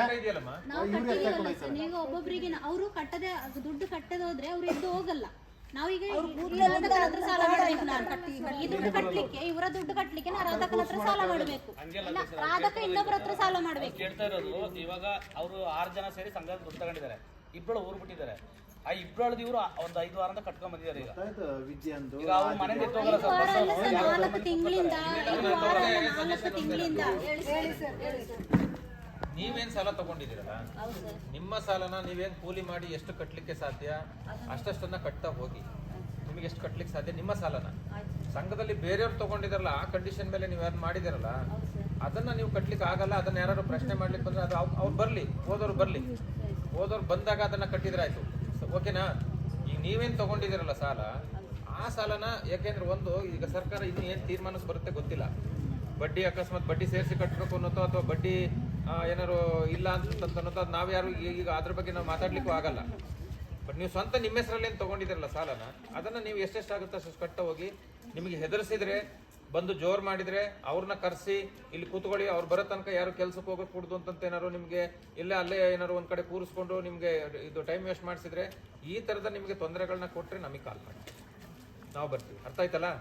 [SPEAKER 9] ನಾವು
[SPEAKER 4] ಇವ್ರು
[SPEAKER 9] ಕಟ್ಟಿದೀವಲ್ಲ. ಸರ್ ಈಗ ಒಬ್ಬೊಬ್ರಿಗೆ ಅವರು ಕಟ್ಟದೆ ದುಡ್ಡು ಕಟ್ಟದೆ ಹೋದ್ರೆ ಅವ್ರು ಎದ್ದು ಹೋಗಲ್ಲ. ನಾವೀಗ ರಾಧಕನ ಹತ್ರ ಸಾಲ ಮಾಡ್ಬೇಕು ನಾನು. ಈ ದುಡ್ಡು ಕಟ್ಲಿಕ್ಕೆ ಇವರ ದುಡ್ಡು ಕಟ್ಲಿಕ್ಕೆ ನಾ ರಾಧಕನ ಹತ್ರ ಸಾಲ ಮಾಡ್ಬೇಕು. ಇಲ್ಲ ರಾಧಕ ಇನ್ನೊಬ್ಬರ ಹತ್ರ ಸಾಲ ಮಾಡ್ಬೇಕು.
[SPEAKER 10] ಕೇಳ್ತಾ ಇರೋದು ಇವಾಗ ಅವರು ಆರ್ ಜನ ಸೇರಿ ಸಂಘದ ದುಡ್ಡು ತಗೊಂಡಿದ್ದಾರೆ. ಇಬ್ಬರು ಊರ್ ಬಿಟ್ಟಿದ್ದಾರೆ. ಆ ಇಬ್ಬರೊಳದು ಇವರು ಒಂದು ಐದು ವಾರದಿಂದ ಕಟ್ಕೊಂಡ್ ಬಂದಿದ್ದಾರೆ ಈಗ.
[SPEAKER 4] ವಿದ್ಯೆ ಅಂತ
[SPEAKER 10] ಈಗ ಅವ್ರ ಮನೆ ಎತ್ತೋಗಲ್ಲ
[SPEAKER 9] ಸರ್
[SPEAKER 5] ನೀವೇನ್ ಸಾಲ ತಗೊಂಡಿದ್ದೀರಲ್ಲ? ನಿಮ್ಮ ಸಾಲನ ನೀವೇನ್ ಕೂಲಿ ಮಾಡಿ ಎಷ್ಟು ಕಟ್ಲಿಕ್ಕೆ ಸಾಧ್ಯ? ಅಷ್ಟಷ್ಟನ್ನ ಕಟ್ತಾ ಹೋಗಿ. ನಿಮಗೆ ಎಷ್ಟು ಕಟ್ಲಿಕ್ಕೆ ಸಾಧ್ಯ? ನಿಮ್ಮ ಸಾಲನ. ಸಂಘದಲ್ಲಿ ಬೇರೆಯವ್ರು ತಗೊಂಡಿದಾರಲ್ಲ ಆ ಕಂಡೀಷನ್ ಮೇಲೆ ನೀವು ಯಾರು ಮಾಡಿದಿರಲ್ಲ ಅದನ್ನ ನೀವು ಕಟ್ಲಿಕ್ಕೆ ಆಗಲ್ಲ ಅದನ್ನ ಯಾರು ಪ್ರಶ್ನೆ ಮಾಡ್ಲಿಕ್ಕೆ ಬಂದ್ರೆ ಅದು ಅವ್ರು- ಅವ್ರು ಬರ್ಲಿ. ಹೋದವ್ರು ಬರ್ಲಿ. ಹೋದವ್ರು ಬಂದಾಗ ಅದನ್ನ ಕಟ್ಟಿದ್ರಾಯ್ತು So, ಓಕೆನಾ? ಈಗ ನೀವೇನು ತಗೊಂಡಿದ್ದೀರಲ್ಲ ಸಾಲ, ಆ ಸಾಲನ ಯಾಕೆಂದ್ರೆ ಒಂದು, ಈಗ ಸರ್ಕಾರ ಇನ್ನು ಏನು ತೀರ್ಮಾನಕ್ಕೆ ಬರುತ್ತೆ ಗೊತ್ತಿಲ್ಲ. ಬಡ್ಡಿ ಅಕಸ್ಮಾತ್ ಬಡ್ಡಿ ಸೇರಿಸಿ ಕಟ್ಟಬೇಕು ಅನ್ನೋತೋ ಅಥವಾ ಬಡ್ಡಿ ಏನಾರು ಇಲ್ಲ ಅಂತ ಅನ್ನೋದು ಅದು ನಾವು ಯಾರು ಈಗ ಅದ್ರ ಬಗ್ಗೆ ನಾವು ಮಾತಾಡ್ಲಿಕ್ಕೂ ಆಗಲ್ಲ. ಬಟ್ ನೀವು ಸ್ವಂತ ನಿಮ್ಮ ಹೆಸರಲ್ಲಿ ಏನು ತಗೊಂಡಿದ್ದೀರಲ್ಲ ಸಾಲನ, ಅದನ್ನು ನೀವು ಎಷ್ಟೆಷ್ಟಾಗುತ್ತೆ ಅಷ್ಟು ಕಟ್ಟ ಹೋಗಿ, ನಿಮಗೆ ಹೆದರ್ಸಿದ್ರೆ ಬಂದು ಜೋರ್ ಮಾಡಿದ್ರೆ ಅವ್ರನ್ನ ಕರೆಸಿ, ಇಲ್ಲಿ ಕೂತ್ಕೊಳ್ಳಿ, ಅವ್ರು ಬರೋ ತನಕ ಯಾರು ಕೆಲ್ಸಕ್ಕೆ ಹೋಗಕ್ ಕೂಡ್ದು ಅಂತ ಏನಾರು ನಿಮ್ಗೆ, ಇಲ್ಲ ಅಲ್ಲೇ ಏನಾರು ಒಂದ್ ಕಡೆ ಕೂರಿಸ್ಕೊಂಡು ನಿಮ್ಗೆ ಇದು ಟೈಮ್ ವೇಸ್ಟ್ ಮಾಡಿಸಿದ್ರೆ ಈ ತರದ ನಿಮಗೆ ತೊಂದರೆಗಳನ್ನ ಕೊಟ್ಟರೆ ನಮಗೆ ಕಾಲ್ ಮಾಡಿ. ನಾವು ಬರ್ತೀವಿ. ಅರ್ಥ ಆಯ್ತಲ್ಲ?